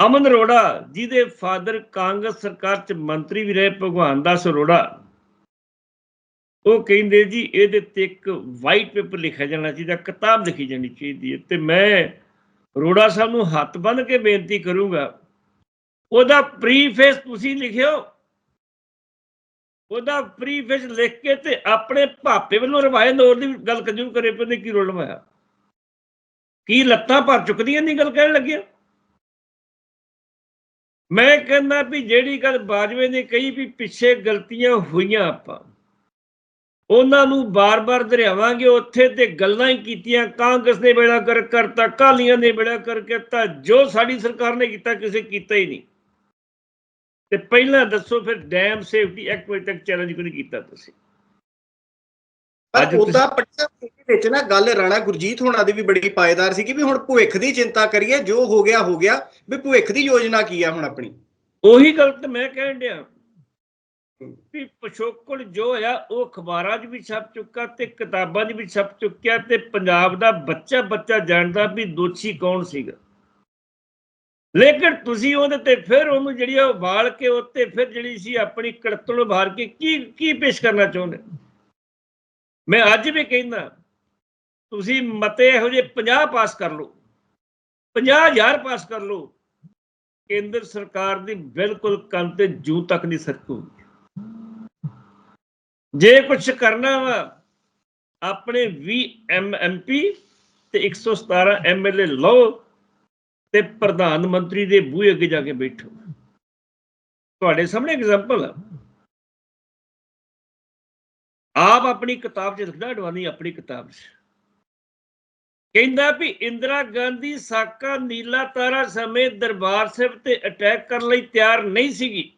ਅਮਨ ਅਰੋੜਾ ਜਿਹਦੇ ਫਾਦਰ ਕਾਂਗਰਸ ਸਰਕਾਰ ਚ ਮੰਤਰੀ ਵੀ ਰਹੇ ਭਗਵਾਨ ਦਾਸ ਅਰੋੜਾ। ਉਹ ਕਹਿੰਦੇ ਜੀ, ਇਹਦੇ ਤੇ ਇੱਕ ਵਾਈਟ ਪੇਪਰ ਲਿਖਿਆ ਜਾਣਾ ਚਾਹੀਦਾ, ਕਿਤਾਬ ਲਿਖੀ ਜਾਣੀ ਚਾਹੀਦੀ ਹੈ। ਤੇ ਮੈਂ ਅਰੋੜਾ ਸਾਹਿਬ ਨੂੰ ਹੱਥ ਬੰਨ ਕੇ ਬੇਨਤੀ ਕਰੂੰਗਾ, ਉਹਦਾ ਪ੍ਰੀਫੇਸ ਤੁਸੀਂ ਲਿਖਿਓ। ਉਹਦਾ ਪ੍ਰੀਫੇਸ ਲਿਖ ਕੇ ਤੇ ਆਪਣੇ ਭਾਪੇ ਵੱਲੋਂ ਰਵਾਇਤ ਨੌਰ ਦੀ ਗੱਲ ਕਜੂ ਕਰੇ ਪੈਂਦੇ ਕੀ ਰੋਲ ਨਿਭਾਇਆ ਕੀ ਲੱਤਾਂ ਭਰ ਚੁੱਕਦੀਆਂ ਨਹੀਂ ਗੱਲ ਕਹਿਣ ਲੱਗਿਆ। ਮੈਂ ਕਹਿੰਦਾ ਵੀ ਜਿਹੜੀ ਗੱਲ ਬਾਜਵੇ ਨੇ ਕਹੀ ਵੀ ਪਿੱਛੇ ਗਲਤੀਆਂ ਹੋਈਆਂ ਆਪਾਂ ਉਹਨਾਂ ਨੂੰ ਬਾਰ-ਬਾਰ ਦਰਿਆਵਾਂਗੇ ਉੱਥੇ ਤੇ ਗੱਲਾਂ ਹੀ ਕੀਤੀਆਂ ਕਾਂਗਰਸ ਨੇ ਬੇੜਾ ਕਰ ਕਰਤਾ ਕਾਲੀਆਂ ਨੇ ਬੇੜਾ ਕਰ ਕਰਤਾ ਜੋ ਸਾਡੀ ਸਰਕਾਰ ਨੇ ਕੀਤਾ ਕਿਸੇ ਕੀਤਾ ਹੀ ਨਹੀਂ। ਤੇ ਪਹਿਲਾਂ ਦੱਸੋ ਫਿਰ ਡੈਮ ਸੇਫਟੀ ਐਕਟ ਵਜੇ ਤੱਕ ਚੈਲੰਜ ਕਿਉਂ ਨਹੀਂ ਕੀਤਾ ਤੁਸੀਂ?
ਪਰ ਉਹਦਾ ਪੱਟਾ ਦੇ ਵਿੱਚ ਨਾ ਗੱਲ ਰਾਣਾ ਗੁਰਜੀਤ ਹੋਣਾ ਦੀ ਵੀ ਬੜੀ ਪਾਏਦਾਰ ਸੀ ਕਿ ਵੀ ਹੁਣ ਭਵਿੱਖ ਦੀ ਚਿੰਤਾ ਕਰੀਏ ਜੋ ਹੋ ਗਿਆ ਹੋ ਗਿਆ ਵੀ ਭਵਿੱਖ ਦੀ ਯੋਜਨਾ ਕੀ ਆ ਹੁਣ ਆਪਣੀ?
ਉਹੀ ਗੱਲ ਤੇ ਮੈਂ ਕਹਿਣ ਡਿਆ। ਵੀ ਪਿਛੋਕੜ ਜੋ ਹੋਇਆ ਉਹ ਅਖਬਾਰਾਂ 'ਚ ਵੀ ਛਪ ਚੁੱਕਾ ਤੇ ਕਿਤਾਬਾਂ 'ਚ ਵੀ ਛਪ ਚੁੱਕਿਆ ਤੇ ਪੰਜਾਬ ਦਾ ਬੱਚਾ ਬੱਚਾ ਜਾਣਦਾ ਵੀ ਦੋਸ਼ੀ ਕੌਣ ਸੀਗਾ। ਲੇਕਿਨ ਤੁਸੀਂ ਉਹਦੇ ਤੇ ਫਿਰ ਉਹਨੂੰ ਜਿਹੜੀ ਆ ਉਬਾਲ ਕੇ ਉੱਤੇ ਫਿਰ ਜਿਹੜੀ ਸੀ ਆਪਣੀ ਕੜਤਲ ਉਭਾਰ ਕੇ ਕੀ ਕੀ ਪੇਸ਼ ਕਰਨਾ ਚਾਹੁੰਦੇ? ਮੈਂ ਅੱਜ ਵੀ ਕਹਿੰਦਾ, ਤੁਸੀਂ ਮਤੇ ਇਹੋ ਜਿਹੇ 50 ਪਾਸ ਕਰ ਲਓ 50000 ਪਾਸ ਕਰ ਲਓ, ਕੇਂਦਰ ਸਰਕਾਰ ਦੀ ਬਿਲਕੁਲ ਕੰਨ ਤੇ ਜੂ ਤੱਕ ਨਹੀਂ ਸਰਕੂਗੀ। ਜੇ ਕੁਝ ਕਰਨਾ ਵਾ, ਆਪਣੇ 20 ਐਮ ਐਮਪੀ ਤੇ 117 ਐਮਐਲਏ ਲਓ ਤੇ ਪ੍ਰਧਾਨ ਮੰਤਰੀ ਦੇ ਬੂਹੇ ਅੱਗੇ ਜਾ ਕੇ ਬੈਠੋ। ਤੁਹਾਡੇ ਸਾਹਮਣੇ ਐਗਜ਼ਾਮਪਲ ਆ। ਆਪ ਆਪਣੀ ਕਿਤਾਬ 'ਚ ਲਿਖਦਾ, ਅਡਵਾਨੀ ਆਪਣੀ ਕਿਤਾਬ 'ਚ। ਕਹਿੰਦਾ ਵੀ ਇੰਦਰਾ ਗਾਂਧੀ ਸਾਕਾ ਨੀਲਾ ਤਾਰਾ ਸਮੇਂ ਦਰਬਾਰ ਸਾਹਿਬ ਤੇ ਅਟੈਕ ਕਰਨ ਲਈ ਤਿਆਰ ਨਹੀਂ ਸੀਗੀ।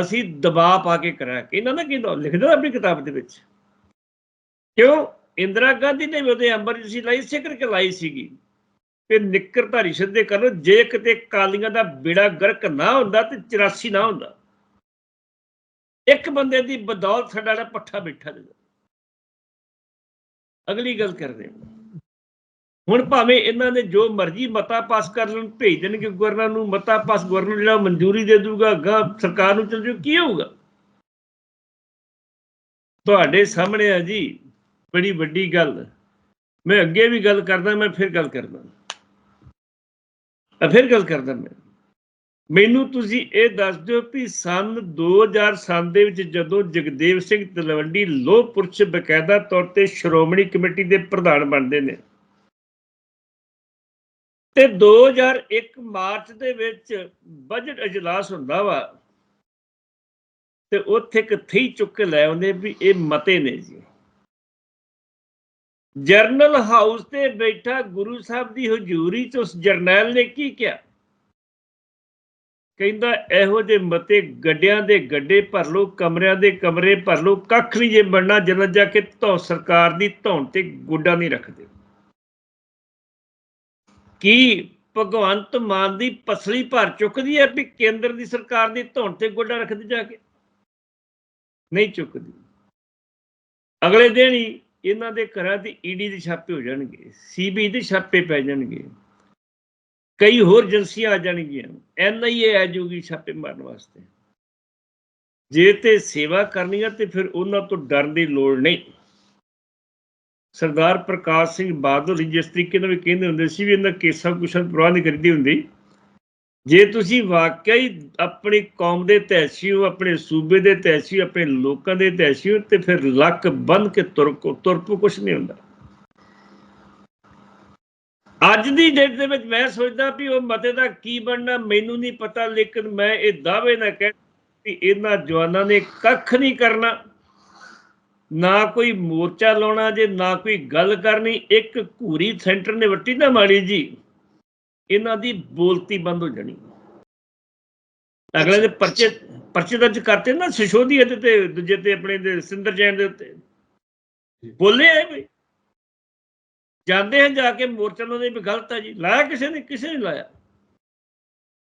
ਅਸੀਂ ਦਬਾਅ ਪਾ ਕੇ ਕਰਾਇਆ ਕਿ ਇਹਨਾਂ ਨੇ ਕਿਦੋਂ ਲਿਖਦਾ ਆਪਣੀ ਕਿਤਾਬ ਦੇ ਵਿੱਚ। ਕਿਉਂ? ਇੰਦਰਾ ਗਾਂਧੀ ਨੇ ਵੀ ਉਹਦੇ ਐਮਰਜੈਂਸੀ ਲਾਈ ਸੀ ਕਰਕੇ ਲਾਈ ਸੀਗੀ। ਤੇ ਨਿੱਕਰ ਧਾਰੀ ਸਿੱਧੇ ਕਰੋ ਜੇ ਕਿਤੇ ਕਾਲੀਆਂ ਦਾ ਬੇੜਾ ਗਰਕ ਨਾ ਹੁੰਦਾ ਤੇ 84 ਨਾ ਹੁੰਦਾ। ਇੱਕ ਬੰਦੇ ਦੀ ਬਦੌਲਤ ਸਾਡਾ ਪੱਠਾ ਬੈਠਾ ਦੇ ਅਗਲੀ ਗੱਲ ਕਰਦੇ ਹਾਂ। ਹੁਣ ਭਾਵੇਂ ਇਹਨਾਂ ਨੇ ਜੋ ਮਰਜ਼ੀ ਮਤਾ ਪਾਸ ਕਰ ਲੈਣ, ਭੇਜ ਦੇਣਗੇ ਗਵਰਨਰ ਨੂੰ, ਮਤਾ ਪਾਸ ਗਵਰਨਰ ਜਿਹੜਾ ਮਨਜ਼ੂਰੀ ਦੇ ਦੂਗਾ ਗਾ ਸਰਕਾਰ ਨੂੰ ਚੱਲ ਜੂ ਕੀ ਹੋਊਗਾ? ਤੁਹਾਡੇ ਸਾਹਮਣੇ ਆ ਜੀ ਬੜੀ ਵੱਡੀ ਗੱਲ। ਮੈਂ ਅੱਗੇ ਵੀ ਗੱਲ ਕਰਦਾ, ਮੈਂ ਫਿਰ ਗੱਲ ਕਰਦਾ। ਫਿਰ ਗੱਲ ਕਰਦਾ ਮੈਂ। ਮੈਨੂੰ ਤੁਸੀਂ ਇਹ ਦੱਸ ਦਿਓ ਵੀ ਸਨ 2007 ਦੇ ਵਿੱਚ ਜਦੋਂ ਜਗਦੇਵ ਸਿੰਘ ਤਲਵੰਡੀ ਲੋਹ ਪੁਰਸ਼ ਬਕਾਇਦਾ ਤੌਰ ਤੇ ਸ਼੍ਰੋਮਣੀ ਕਮੇਟੀ ਦੇ ਪ੍ਰਧਾਨ ਬਣਦੇ ਨੇ ਤੇ 2001 ਮਾਰਚ ਦੇ ਵਿੱਚ ਬਜਟ ਅਜਲਾਸ ਹੁੰਦਾ ਵਾ ਤੇ ਉੱਥੇ ਇੱਕ ਥੀ ਚੁੱਕ ਕੇ ਲੈ ਆਉਂਦੇ ਵੀ ਇਹ ਮਤੇ ਨੇ ਜੀ। ਜਰਨਲ ਹਾਊਸ ਤੇ ਬੈਠਾ ਗੁਰੂ ਸਾਹਿਬ ਦੀ ਹਜ਼ੂਰੀ ਚ ਉਸ ਜਰਨੈਲ ਨੇ ਕੀ ਕਿਹਾ? ਕਹਿੰਦਾ, ਇਹੋ ਜਿਹੇ ਮਤੇ ਗੱਡਿਆਂ ਦੇ ਗੱਡੇ ਭਰ ਲੋ ਕਮਰਿਆਂ ਦੇ ਕਮਰੇ ਭਰ ਲੋ ਕੱਖ ਨਹੀਂ ਜੇ ਬਣਨਾ ਜਨਤ ਜਾ ਕੇ ਧੌ ਸਰਕਾਰ ਦੀ ਧੌਣ ਤੇ ਗੋਡਾ ਨਹੀਂ ਰੱਖਦੇ। ਕੀ ਭਗਵੰਤ ਮਾਨ ਦੀ ਪਸਲੀ ਭਰ ਚੁੱਕਦੀ ਹੈ ਵੀ ਕੇਂਦਰ ਦੀ ਸਰਕਾਰ ਦੀ ਧੌਣ ਤੇ ਗੋਡਾ ਰੱਖਦੀ ਜਾ ਕੇ? ਨਹੀਂ ਚੁੱਕਦੀ। ਅਗਲੇ ਦਿਨ ਹੀ ਇਹਨਾਂ ਦੇ ਘਰਾਂ ਦੀ ਈਡੀ ਦੇ ਛਾਪੇ ਹੋ ਜਾਣਗੇ ਸੀਬੀ ਦੇ ਛਾਪੇ ਪੈ ਜਾਣਗੇ। ਕਈ ਹੋਰ ਏਜੰਸੀਆਂ ਆ ਜਾਣਗੀਆਂ ਐਨਆਈਏ ਆ ਜੂਗੀ ਛਾਪੇ ਮਾਰਨ ਵਾਸਤੇ। ਜੇ ਤੇ ਸੇਵਾ ਕਰਨੀ ਆ ਤੇ ਫਿਰ ਉਹਨਾਂ ਤੋਂ ਡਰਨ ਦੀ ਲੋੜ ਨਹੀਂ। ਸਰਦਾਰ ਪ੍ਰਕਾਸ਼ ਸਿੰਘ ਬਾਦਲ ਜੀ ਜਿਸ ਤਰੀਕੇ ਨਾਲ ਵੀ ਕਹਿੰਦੇ ਹੁੰਦੇ ਸੀ ਵੀ ਇਹਨਾਂ ਕੇਸਾਂ ਕੁਛਾਂ ਦੀ ਨਹੀਂ ਕਰੀਦੀ ਹੁੰਦੀ। ਜੇ ਤੁਸੀਂ ਵਾਕਿਆ ਹੀ ਆਪਣੀ ਕੌਮ ਦੇ ਤੈਸੀ ਹੋ ਆਪਣੇ ਸੂਬੇ ਦੇ ਤੈਸੀ ਹੋ ਆਪਣੇ ਲੋਕਾਂ ਦੇ ਤੈਸੀ ਹੋ ਤੇ ਫਿਰ ਲੱਕ ਬੰਨ ਕੇ ਤੁਰ ਕੋ ਕੁਛ ਨਹੀਂ ਹੁੰਦਾ। ਅੱਜ ਦੀ ਡੇਟ ਦੇ ਵਿੱਚ ਮੈਂ ਸੋਚਦਾ ਵੀ ਉਹ ਮਤੇ ਦਾ ਕੀ ਬਣਨਾ, ਮੈਨੂੰ ਨਹੀਂ ਪਤਾ, ਲੇਕਿਨ ਮੈਂ ਇਹ ਦਾਅਵੇ ਨਾ ਕਹਿ ਵੀ ਇਹਨਾਂ ਜਵਾਨਾਂ ਨੇ ਕੱਖ ਨਹੀਂ ਕਰਨਾ। ਨਾ ਕੋਈ ਮੋਰਚਾ ਲਾਉਣਾ ਜੇ ਨਾ ਕੋਈ ਗੱਲ ਕਰਨੀ ਇੱਕ ਘੂਰੀ ਸੈਂਟਰ ਨੇ ਵੱਟੀ ਨਾ ਮਾਰੀ ਜੀ। ਇਹਨਾਂ ਦੀ ਬੋਲਤੀ ਬੰਦ ਹੋ ਜਾਣੀ। ਅਗਲੇ ਦੇ ਪਰਚੇ ਪਰਚੇ ਦਰਜ ਕਰਤੇ ਨਾ ਸਿਸ਼ੋਦੀਆ ਦੇ ਤੇ ਦੂਜੇ ਤੇ ਆਪਣੇ ਦੇ ਸਿੰਦਰ ਜੈਨ ਦੇ ਉੱਤੇ। ਬੋਲੇ ਆ ਵੀ ਜਾਂਦੇ ਹਨ ਜਾ ਕੇ ਮੋਰਚਾ ਲਾਉਂਦੇ ਵੀ ਗਲਤ ਹੈ ਜੀ। ਲਾਇਆ ਕਿਸੇ ਨੇ? ਕਿਸੇ ਨੇ ਲਾਇਆ?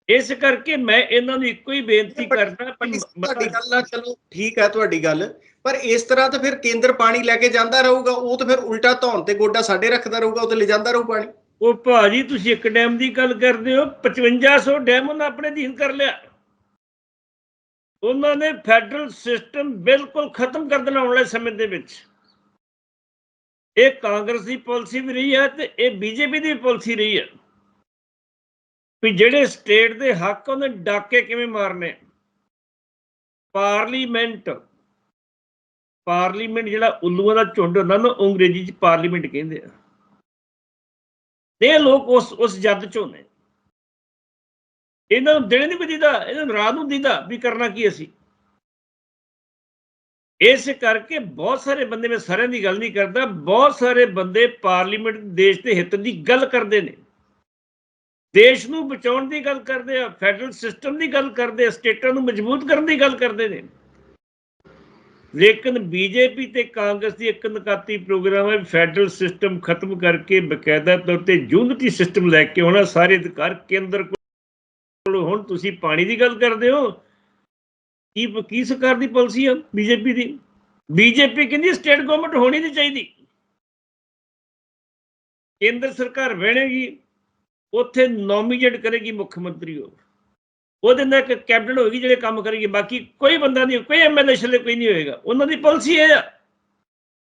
ਇਸ ਕਰਕੇ ਮੈਂ ਇਹਨਾਂ ਨੂੰ ਇੱਕੋ ਹੀ ਬੇਨਤੀ ਕਰਦਾ ਵੀ
ਤੁਹਾਡੀ ਗੱਲ ਨਾਲ ਚਲੋ ਠੀਕ ਹੈ ਤੁਹਾਡੀ ਗੱਲ। ਪਰ ਇਸ ਤਰ੍ਹਾਂ ਤਾਂ ਫਿਰ ਕੇਂਦਰ ਪਾਣੀ ਲੈ ਕੇ ਜਾਂਦਾ ਰਹੂਗਾ, ਉਹ ਤਾਂ ਫਿਰ ਉਲਟਾ ਧੌਣ ਤੇ ਗੋਡਾ ਸਾਡੇ ਰੱਖਦਾ ਰਹੂਗਾ, ਉਹ ਤੇ ਲੈ ਰਹੂ ਪਾਣੀ।
ਉਹ ਭਾਜੀ, ਤੁਸੀਂ ਇੱਕ ਡੈਮ ਦੀ ਗੱਲ ਕਰਦੇ ਹੋ 5500 ਡੈਮ ਉਹਨਾਂ ਆਪਣੇ ਅਧੀਨ ਕਰ ਲਿਆ। ਉਹਨਾਂ ਨੇ ਫੈਡਰਲ ਸਿਸਟਮ ਬਿਲਕੁਲ ਖਤਮ ਕਰ ਦੇਣਾ ਆਉਣ ਵਾਲੇ ਸਮੇਂ ਦੇ ਵਿੱਚ। ਇਹ ਕਾਂਗਰਸ ਦੀ ਪਾਲਿਸੀ ਵੀ ਰਹੀ ਹੈ ਤੇ ਇਹ ਬੀਜੇਪੀ ਦੀ ਪਾਲਿਸੀ ਰਹੀ ਹੈ। ਵੀ ਜਿਹੜੇ ਸਟੇਟ ਦੇ ਹੱਕ ਉਹਨੇ ਡਾਕੇ ਕਿਵੇਂ ਮਾਰਨੇ? ਪਾਰਲੀਮੈਂਟ ਪਾਰਲੀਮੈਂਟ ਜਿਹੜਾ ਉੱਲੂਆਂ ਦਾ ਝੁੰਡ ਹੁੰਦਾ ਨਾ ਉਹ ਅੰਗਰੇਜ਼ੀ ਚ ਪਾਰਲੀਮੈਂਟ ਕਹਿੰਦੇ ਆ। ਇਹ ਲੋਕ ਉਸ ਉਸ ਜੱਦ ਚੋਂ ਨੇ। ਇਹਨਾਂ ਨੂੰ ਦਿਨ ਨਹੀਂ ਬਦੀਦਾ ਇਹਨਾਂ ਨੂੰ ਰਾਤ ਨੂੰ ਦੀਦਾ ਵੀ ਕਰਨਾ ਕੀ ਅਸੀਂ। ਇਸ ਕਰਕੇ ਬਹੁਤ ਸਾਰੇ ਬੰਦੇ, ਮੈਂ ਸਾਰਿਆਂ ਦੀ ਗੱਲ ਨਹੀਂ ਕਰਦਾ, ਬਹੁਤ ਸਾਰੇ ਬੰਦੇ ਪਾਰਲੀਮੈਂਟ ਦੇਸ਼ ਦੇ ਹਿੱਤ ਦੀ ਗੱਲ ਕਰਦੇ ਨੇ। ਦੇਸ਼ ਨੂੰ ਬਚਾਉਣ ਦੀ ਗੱਲ ਕਰਦੇ ਆ, ਫੈਡਰਲ ਸਿਸਟਮ ਦੀ ਗੱਲ ਕਰਦੇ ਆ, ਸਟੇਟਾਂ ਨੂੰ ਮਜ਼ਬੂਤ ਕਰਨ ਦੀ ਗੱਲ ਕਰਦੇ ਨੇ। ਲੇਕਿਨ ਬੀਜੇਪੀ ਤੇ ਕਾਂਗਰਸ ਦੀ ਇੱਕ ਨਕਾਤੀ ਪ੍ਰੋਗਰਾਮ ਹੈ, ਫੈਡਰਲ ਸਿਸਟਮ ਖਤਮ ਕਰਕੇ ਬਕਾਇਦਾ ਤੌਰ ਤੇ ਯੂਨਿਟੀ ਸਿਸਟਮ ਲੈ ਕੇ ਆਉਣਾ, ਸਾਰੇ ਅਧਿਕਾਰ ਕੇਂਦਰ ਕੋਲ ਹੁਣ ਤੁਸੀਂ ਪਾਣੀ ਦੀ ਗੱਲ ਕਰਦੇ ਹੋ। ਕੀ ਕੀ ਸਰਕਾਰ ਦੀ ਪਾਲਿਸੀ ਆ ਬੀਜੇਪੀ ਦੀ? ਬੀਜੇਪੀ ਕਹਿੰਦੀ ਸਟੇਟ ਗਵਰਨਮੈਂਟ ਹੋਣੀ ਨਹੀਂ ਚਾਹੀਦੀ। ਕੇਂਦਰ ਸਰਕਾਰ ਬਣੇਗੀ ਉੱਥੇ ਨੋਮੀਨੇਟ ਕਰੇਗੀ ਮੁੱਖ ਮੰਤਰੀ ਉਹ। ਉਹਦੇ ਨਾਲ ਇੱਕ ਕੈਬਨਿਟ ਹੋਏਗੀ ਜਿਹੜੇ ਕੰਮ ਕਰੇਗੀ ਬਾਕੀ ਕੋਈ ਬੰਦਾ ਨਹੀਂ, ਕੋਈ ਐਮਐਲਏ ਛਲੇ ਕੋਈ ਨਹੀਂ ਹੋਏਗਾ। ਉਹਨਾਂ ਦੀ ਪਾਲਿਸੀ ਇਹ ਆ।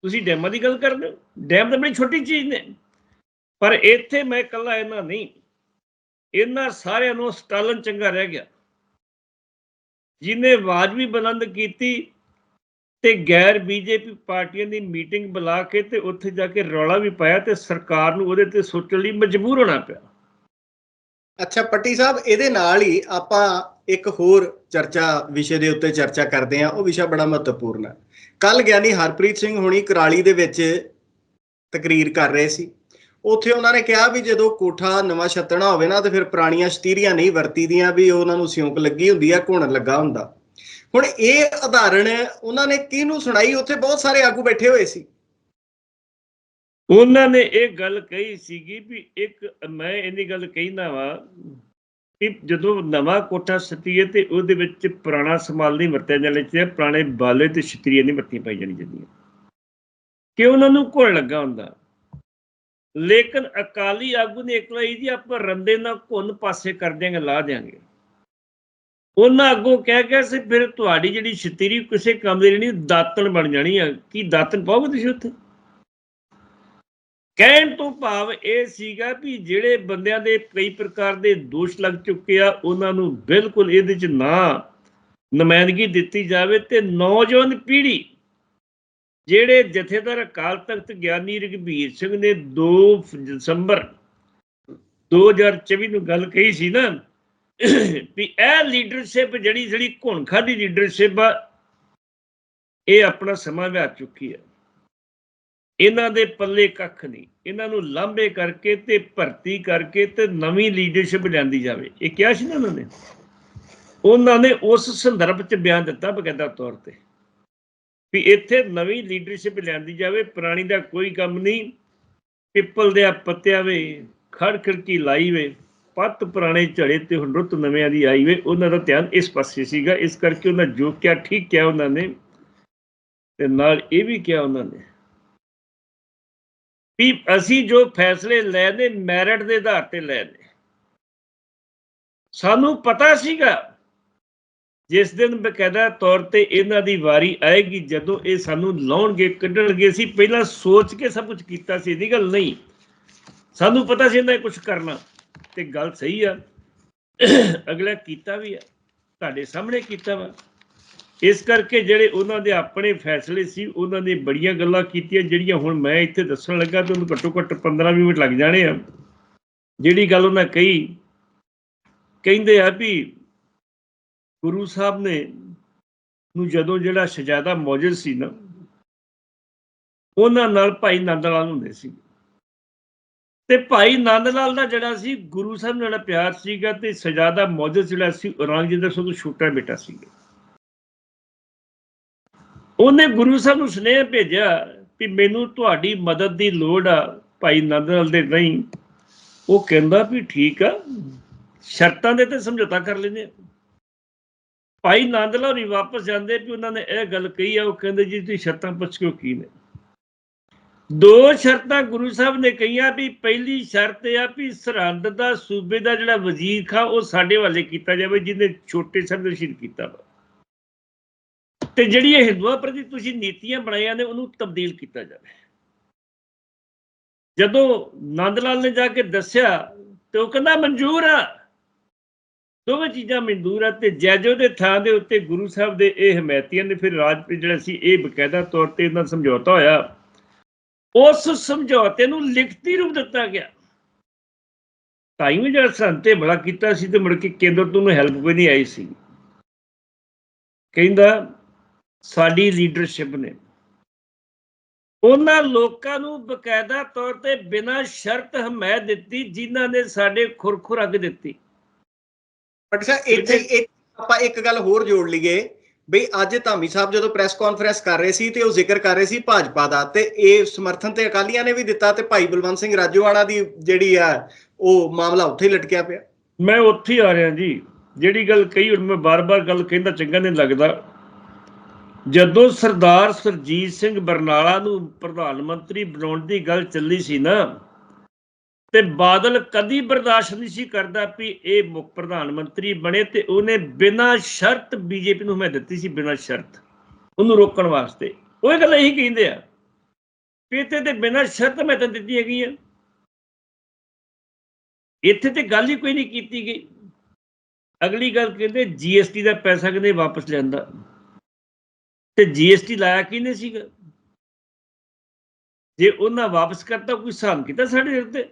ਤੁਸੀਂ ਡੈਮਾਂ ਦੀ ਗੱਲ ਕਰਦੇ ਹੋ। ਡੈਮ ਤਾਂ ਬੜੀ ਛੋਟੀ ਚੀਜ਼ ਨੇ। ਪਰ ਇੱਥੇ ਮੈਂ ਇਕੱਲਾ ਇਹਨਾਂ ਨਹੀਂ। ਇਹਨਾਂ ਸਾਰਿਆਂ ਨੂੰ ਸਟਾਲਨ ਚੰਗਾ ਰਹਿ ਗਿਆ। ਜਿਨੇ ਆਵਾਜ਼ ਵੀ ਬੁਲੰਦ ਕੀਤੀ ਤੇ ਗੈਰ ਬੀਜੇਪੀ ਪਾਰਟੀਆਂ ਦੀ ਮੀਟਿੰਗ ਬੁਲਾ ਕੇ ਤੇ ਉੱਥੇ ਜਾ ਕੇ ਰੌਲਾ ਵੀ ਪਾਇਆ ਤੇ ਸਰਕਾਰ ਨੂੰ ਉਹਦੇ ਤੇ ਸੋਚਣ ਲਈ ਮਜਬੂਰ ਹੋਣਾ ਪਿਆ।
ਅੱਛਾ, ਪੱਟੀ ਸਾਹਿਬ, ਇਹਦੇ ਨਾਲ ਹੀ ਆਪਾਂ ਇੱਕ ਹੋਰ ਚਰਚਾ, ਵਿਸ਼ੇ ਦੇ ਉੱਤੇ ਚਰਚਾ ਕਰਦੇ ਹਾਂ। ਉਹ ਵਿਸ਼ਾ ਬੜਾ ਮਹੱਤਵਪੂਰਨ ਹੈ। ਕੱਲ ਗਿਆਨੀ ਹਰਪ੍ਰੀਤ ਸਿੰਘ ਹੁਣੀ ਕਰਾਲੀ ਦੇ ਵਿੱਚ ਤਕਰੀਰ ਕਰ ਰਹੇ ਸੀ। ਉੱਥੇ ਉਹਨਾਂ ਨੇ ਕਿਹਾ ਵੀ ਜਦੋਂ ਕੋਠਾ ਨਵਾਂ ਛੱਤਣਾ ਹੋਵੇ ਨਾ, ਤੇ ਫਿਰ ਪੁਰਾਣੀਆਂ ਸ਼ਤੀਰੀਆਂ ਨਹੀਂ ਵਰਤੀਦੀਆਂ ਵੀ ਉਹਨਾਂ ਨੂੰ ਸਿਉਂਕ ਲੱਗੀ ਹੁੰਦੀ ਆ, ਘੁਣ ਲੱਗਾ ਹੁੰਦਾ। ਹੁਣ ਇਹ ਉਦਾਹਰਣ ਉਹਨਾਂ ਨੇ ਕਿਹਨੂੰ ਸੁਣਾਈ? ਉੱਥੇ ਬਹੁਤ ਸਾਰੇ ਆਗੂ ਬੈਠੇ ਹੋਏ ਸੀ।
ਉਹਨਾਂ ਨੇ ਇਹ ਗੱਲ ਕਹੀ ਸੀਗੀ ਵੀ ਇੱਕ ਮੈਂ ਇਹਦੀ ਗੱਲ ਕਹਿਣਾ ਵਾ ਕਿ ਜਦੋਂ ਨਵਾਂ ਕੋਠਾ ਸਤੀਏ ਤੇ ਉਹਦੇ ਵਿੱਚ ਪੁਰਾਣਾ ਸਮਾਲ ਨਹੀਂ ਵਰਤਿਆ ਜਾਣਾ ਚਾਹੀਦਾ ਪੁਰਾਣੇ ਬਾਲੇ ਤੇ ਛਤਰੀਆਂ ਨਹੀਂ ਵਰਤੀਆਂ ਪਾਈ ਜਾਣੀ ਚਾਹੀਦੀਆਂ ਕਿ ਉਹਨਾਂ ਨੂੰ ਘੁਣ ਲੱਗਾ ਹੁੰਦਾ। ਲੇਕਿਨ ਅਕਾਲੀ ਆਗੂ ਨੇ ਇੱਕ ਲਈ ਜੀ ਆਪਾਂ ਰੰਦੇ ਨਾਲ ਘੁੰਨ ਪਾਸੇ ਕਰ ਦਿਆਂਗੇ ਲਾ ਦਿਆਂਗੇ। ਉਹਨਾਂ ਅੱਗੋਂ ਕਹਿ ਗਿਆ ਸੀ, ਫਿਰ ਤੁਹਾਡੀ ਜਿਹੜੀ ਛਤਰੀ, ਕਿਸੇ ਕੰਮ ਦੀ ਨਹੀਂ, ਦਾਤਣ ਬਣ ਜਾਣੀ ਆ। ਕੀ ਦਾਤਣ ਪਾਓਗੇ ਤੁਸੀਂ ਉੱਥੇ? ਕਹਿਣ ਤੋਂ ਭਾਵ ਇਹ ਸੀਗਾ ਵੀ ਜਿਹੜੇ ਬੰਦਿਆਂ ਦੇ ਕਈ ਪ੍ਰਕਾਰ ਦੇ ਦੋਸ਼ ਲੱਗ ਚੁੱਕੇ ਆ, ਉਹਨਾਂ ਨੂੰ ਬਿਲਕੁਲ ਇਹਦੇ ਚ ਨਾ ਨੁਮਾਇੰਦਗੀ ਦਿੱਤੀ ਜਾਵੇ ਤੇ ਨੌਜਵਾਨ ਪੀੜ੍ਹੀ, ਜਿਹੜੇ ਜਥੇਦਾਰ ਅਕਾਲ ਤਖਤ ਗਿਆਨੀ ਰਘਬੀਰ ਸਿੰਘ ਨੇ 2 ਦਸੰਬਰ 2024 ਨੂੰ ਗੱਲ ਕਹੀ ਸੀ ਨਾ, ਵੀ ਇਹ ਲੀਡਰਸ਼ਿਪ ਜਿਹੜੀ ਜਿਹੜੀ ਘੁਣਖਾ ਦੀ ਲੀਡਰਸ਼ਿਪ ਆ, ਇਹ ਆਪਣਾ ਸਮਾਂ ਵਿਆਹ ਚੁੱਕੀ ਹੈ ਇਹਨਾਂ ਦੇ ਪੱਲੇ ਕੱਖ ਨਹੀਂ। ਇਹਨਾਂ ਨੂੰ ਲਾਂਭੇ ਕਰਕੇ ਤੇ ਭਰਤੀ ਕਰਕੇ ਤੇ ਨਵੀਂ ਲੀਡਰਸ਼ਿਪ ਲਿਆਂਦੀ ਜਾਵੇ। ਇਹ ਕਿਹਾ ਸੀ ਨਾ ਉਹਨਾਂ ਨੇ? ਉਹਨਾਂ ਨੇ ਉਸ ਸੰਦਰਭ 'ਚ ਬਿਆਨ ਦਿੱਤਾ ਬਕਾਇਦਾ ਤੌਰ ਤੇ ਵੀ ਇੱਥੇ ਨਵੀਂ ਲੀਡਰਸ਼ਿਪ ਲਿਆਂਦੀ ਜਾਵੇ, ਪੁਰਾਣੀ ਦਾ ਕੋਈ ਕੰਮ ਨਹੀਂ, ਪਿੱਪਲ ਦੇ ਪੱਤਿਆਂ ਵੇ, ਖੜ ਖੜਕੀ ਲਾਈ ਵੇ, ਪੱਤ ਪੁਰਾਣੇ ਝੜੇ ਤੇ ਹੁਣ ਰੁੱਤ ਨਵਿਆਂ ਦੀ ਆਈ ਵੇ, ਉਹਨਾਂ ਦਾ ਧਿਆਨ ਇਸ ਪਾਸੇ ਸੀਗਾ। ਇਸ ਕਰਕੇ ਉਹਨਾਂ ਜੋ ਕਿਹਾ ਠੀਕ ਕਿਹਾ ਉਹਨਾਂ ਨੇ ਤੇ ਨਾਲ ਇਹ ਵੀ ਕਿਹਾ ਉਹਨਾਂ ਨੇ ਵੀ ਅਸੀਂ ਜੋ ਫੈਸਲੇ ਲੈ ਨੇ ਮੈਰਿਟ ਦੇ ਆਧਾਰ ਤੇ ਲੈ ਨੇ। ਸਾਨੂੰ ਪਤਾ ਸੀਗਾ, ਜਿਸ ਦਿਨ ਬਕਾਇਦਾ ਤੌਰ ਤੇ ਇਹਨਾਂ ਦੀ ਵਾਰੀ ਆਏਗੀ, ਜਦੋਂ ਇਹ ਸਾਨੂੰ ਲਾਉਣਗੇ, ਕੱਢਣਗੇ। ਸੀ ਪਹਿਲਾਂ ਸੋਚ ਕੇ ਸਭ ਕੁਝ ਕੀਤਾ ਸੀ, ਇਹਦੀ ਗੱਲ ਨਹੀਂ। ਸਾਨੂੰ ਪਤਾ ਸੀ ਇਹਨਾਂ ਕੁਝ ਕਰਨਾ, ਤੇ ਗੱਲ ਸਹੀ ਆ। ਅਗਲਾ ਕੀਤਾ ਵੀ ਆ, ਤੁਹਾਡੇ ਸਾਹਮਣੇ ਕੀਤਾ ਵਾ। ਇਸ ਕਰਕੇ ਜਿਹੜੇ ਉਹਨਾਂ ਦੇ ਆਪਣੇ ਫੈਸਲੇ ਸੀ, ਉਹਨਾਂ ਨੇ ਬੜੀਆਂ ਗੱਲਾਂ ਕੀਤੀਆਂ, ਜਿਹੜੀਆਂ ਹੁਣ ਮੈਂ ਇੱਥੇ ਦੱਸਣ ਲੱਗਾ ਤੇ ਉਹਨੂੰ ਘੱਟੋ ਘੱਟ 15 20 ਮਿੰਟ ਲੱਗ ਜਾਣੇ ਆ। ਜਿਹੜੀ ਗੱਲ ਉਹਨਾਂ ਕਹੀ, ਕਹਿੰਦੇ ਆ ਵੀ ਗੁਰੂ ਸਾਹਿਬ ਨੇ ਨੂੰ ਜਦੋਂ ਜਿਹੜਾ ਸਜਾਦਾ ਮੌਜੂਦ ਸੀ ਨਾ, ਉਹਨਾਂ ਨਾਲ ਭਾਈ ਨੰਦ ਲਾਲ ਹੁੰਦੇ ਸੀ। ਤੇ ਭਾਈ ਨੰਦ ਲਾਲ ਦਾ ਜਿਹੜਾ ਸੀ, ਗੁਰੂ ਸਾਹਿਬ ਨਾਲ ਪਿਆਰ ਸੀਗਾ ਤੇ ਸਜਾਦਾ ਮੌਜੂਦ ਜਿਹੜਾ ਸੀ, ਔਰੰਗਜ਼ੇਬ ਦਾ ਸਭ ਤੋਂ ਛੋਟਾ ਬੇਟਾ ਸੀਗਾ। ਉਹਨੇ ਗੁਰੂ ਸਾਹਿਬ ਨੂੰ ਸੁਨੇਹਾ ਭੇਜਿਆ ਵੀ ਮੈਨੂੰ ਤੁਹਾਡੀ ਮਦਦ ਦੀ ਲੋੜ ਆ, ਭਾਈ ਨੰਦਲਾਲ ਦੇ ਨਹੀਂ ਉਹ ਕਹਿੰਦਾ ਵੀ ਠੀਕ ਆ, ਸ਼ਰਤਾਂ ਦੇ ਤੇ ਸਮਝੌਤਾ ਕਰ ਲੈਂਦੇ ਆ। ਭਾਈ ਨੰਦ ਲਾਲ ਹੀ ਵਾਪਸ ਜਾਂਦੇ ਵੀ ਉਹਨਾਂ ਨੇ ਇਹ ਗੱਲ ਕਹੀ ਆ, ਉਹ ਕਹਿੰਦੇ ਜੀ, ਤੁਸੀਂ ਸ਼ਰਤਾਂ ਪੁੱਛ ਕਿਉਂ ਕੀ ਨੇ। ਦੋ ਸ਼ਰਤਾਂ ਗੁਰੂ ਸਾਹਿਬ ਨੇ ਕਹੀਆਂ ਵੀ ਪਹਿਲੀ ਸ਼ਰਤ ਆ ਵੀ ਸਰਹੰਦ ਦਾ ਸੂਬੇ ਦਾ ਜਿਹੜਾ ਵਜ਼ੀਰ ਖਾ, ਉਹ ਸਾਡੇ ਵਾਲੇ ਕੀਤਾ ਜਾਵੇ, ਜਿਹਨੇ ਛੋਟੇ ਸਾਹਿਬ ਦਾ ਸ਼ਹੀਦ ਕੀਤਾ ਵਾ। ਤੇ ਜਿਹੜੀ ਇਹ ਹਿੰਦੂਆਂ ਪ੍ਰਤੀ ਤੁਸੀਂ ਨੀਤੀਆਂ ਬਣਾਈਆਂ ਨੇ, ਉਹਨੂੰ ਤਬਦੀਲ ਕੀਤਾ ਜਾਵੇ। ਜਦੋਂ ਨੰਦ ਲਾਲ ਨੇ ਜਾ ਕੇ ਦੱਸਿਆ, ਤੇ ਉਹ ਕਹਿੰਦਾ, ਮਨਜ਼ੂਰ ਆ। ਦੋਵੇਂ ਚੀਜ਼ਾਂ ਮਨਜ਼ੂਰ ਆ, ਤੇ ਜੈਜੋ ਦੇ ਥਾਂ ਦੇ ਉੱਤੇ ਗੁਰੂ ਸਾਹਿਬ ਦੇ ਇਹ ਹਮਾਇਤੀਆਂ ਨੇ ਫਿਰ ਰਾਜ ਜਿਹੜਾ ਸੀ, ਇਹ ਬਕਾਇਦਾ ਤੌਰ ਤੇ ਇਹਨਾਂ ਸਮਝੌਤਾ ਹੋਇਆ। ਉਸ ਸਮਝੌਤੇ ਨੂੰ ਲਿਖਤੀ ਰੂਪ ਦਿੱਤਾ ਗਿਆ। ਤਾਂ ਹੀ ਜਿਹੜਾ ਸੰਤੇ ਬੜਾ ਕੀਤਾ ਸੀ, ਤੇ ਮੁੜ ਕੇ ਕੇਂਦਰ ਤੋਂ ਨੂੰ ਹੈਲਪ ਕੋਈ ਨਹੀਂ ਆਈ ਸੀ। ਕਹਿੰਦਾ ਸਾਡੀ ਲੀਡਰਸ਼ਿਪ ਨੇ। ਉਹਨਾਂ ਲੋਕਾਂ ਨੂੰ ਬਕਾਇਦਾ ਤੌਰ ਤੇ ਬਿਨਾਂ ਸ਼ਰਤ ਹਮਾਇਤ ਦਿੱਤੀ ਜਿਨ੍ਹਾਂ ਨੇ ਸਾਡੇ ਖੁਰਖੁਰ ਅੱਗ ਦਿੱਤੀ।
ਬਟ ਸਰ ਇੱਥੇ ਇੱਕ ਆਪਾਂ ਇੱਕ ਗੱਲ ਹੋਰ ਜੋੜ ਲਈਏ। ਬਈ ਅੱਜ ਧਾਮੀ ਸਾਹਿਬ ਜਦੋਂ ਪ੍ਰੈਸ ਕਾਨਫਰੰਸ ਕਰ ਰਹੇ ਸੀ ਤੇ ਉਹ ਜ਼ਿਕਰ ਕਰ ਰਹੇ ਸੀ ਭਾਜਪਾ ਦਾ ਤੇ ਇਹ ਸਮਰਥਨ ਤੇ ਅਕਾਲੀਆਂ ਨੇ ਵੀ ਦਿੱਤਾ ਤੇ ਭਾਈ ਬਲਵੰਤ ਸਿੰਘ ਰਾਜੋਵਾਲਾ ਦੀ ਜਿਹੜੀ ਆ ਉਹ ਮਾਮਲਾ ਉੱਥੇ ਹੀ ਲਟਕਿਆ ਪਿਆ।
ਮੈਂ ਉੱਥੇ ਆ ਰਿਹਾ ਜੀ। ਜਿਹੜੀ ਗੱਲ ਕਹੀ ਹੁਣ ਮੈਂ ਬਾਰ-ਬਾਰ ਗੱਲ ਕਹਿੰਦਾ ਚੰਗਾ ਨਹੀਂ ਲੱਗਦਾ। ਜਦੋਂ ਸਰਦਾਰ ਸਰਜੀਤ ਸਿੰਘ ਬਰਨਾਲਾ ਨੂੰ ਪ੍ਰਧਾਨ ਮੰਤਰੀ ਬਣਾਉਣ ਦੀ ਗੱਲ ਚੱਲੀ ਸੀ ਨਾ, ਤੇ ਬਾਦਲ ਕਦੀ ਬਰਦਾਸ਼ਤ ਨਹੀਂ ਸੀ ਕਰਦਾ ਵੀ ਇਹ ਮੁੱਖ ਪ੍ਰਧਾਨ ਮੰਤਰੀ ਬਣੇ ਤੇ ਉਹਨੇ ਬਿਨਾਂ ਸ਼ਰਤ ਬੀਜੇਪੀ ਨੂੰ ਮੈਂ ਦਿੱਤੀ ਸੀ, ਬਿਨਾਂ ਸ਼ਰਤ, ਉਹਨੂੰ ਰੋਕਣ ਵਾਸਤੇ। ਉਹ ਇਹ ਗੱਲ ਇਹੀ ਕਹਿੰਦੇ ਆ ਵੀ ਇੱਥੇ ਤੇ ਬਿਨਾਂ ਸ਼ਰਤ ਮੈਂ ਤਾਂ ਦਿੱਤੀ ਹੈਗੀ ਆ। ਇੱਥੇ ਤੇ ਗੱਲ ਹੀ ਕੋਈ ਨਹੀਂ ਕੀਤੀ ਗਈ। ਅਗਲੀ ਗੱਲ ਕਹਿੰਦੇ ਜੀਐਸਟੀ ਦਾ ਪੈਸਾ ਕਹਿੰਦੇ ਵਾਪਸ ਲੈਂਦਾ ਤੇ ਜੀਐਸਟੀ ਲਾਇਆ ਕਿਹਨੇ ਸੀਗਾ? ਜੇ ਉਹਨਾਂ ਵਾਪਸ ਕਰਤਾ, ਕੋਈ ਸਾਨ ਕੀਤਾ ਸਾਡੇ ਉੱਤੇ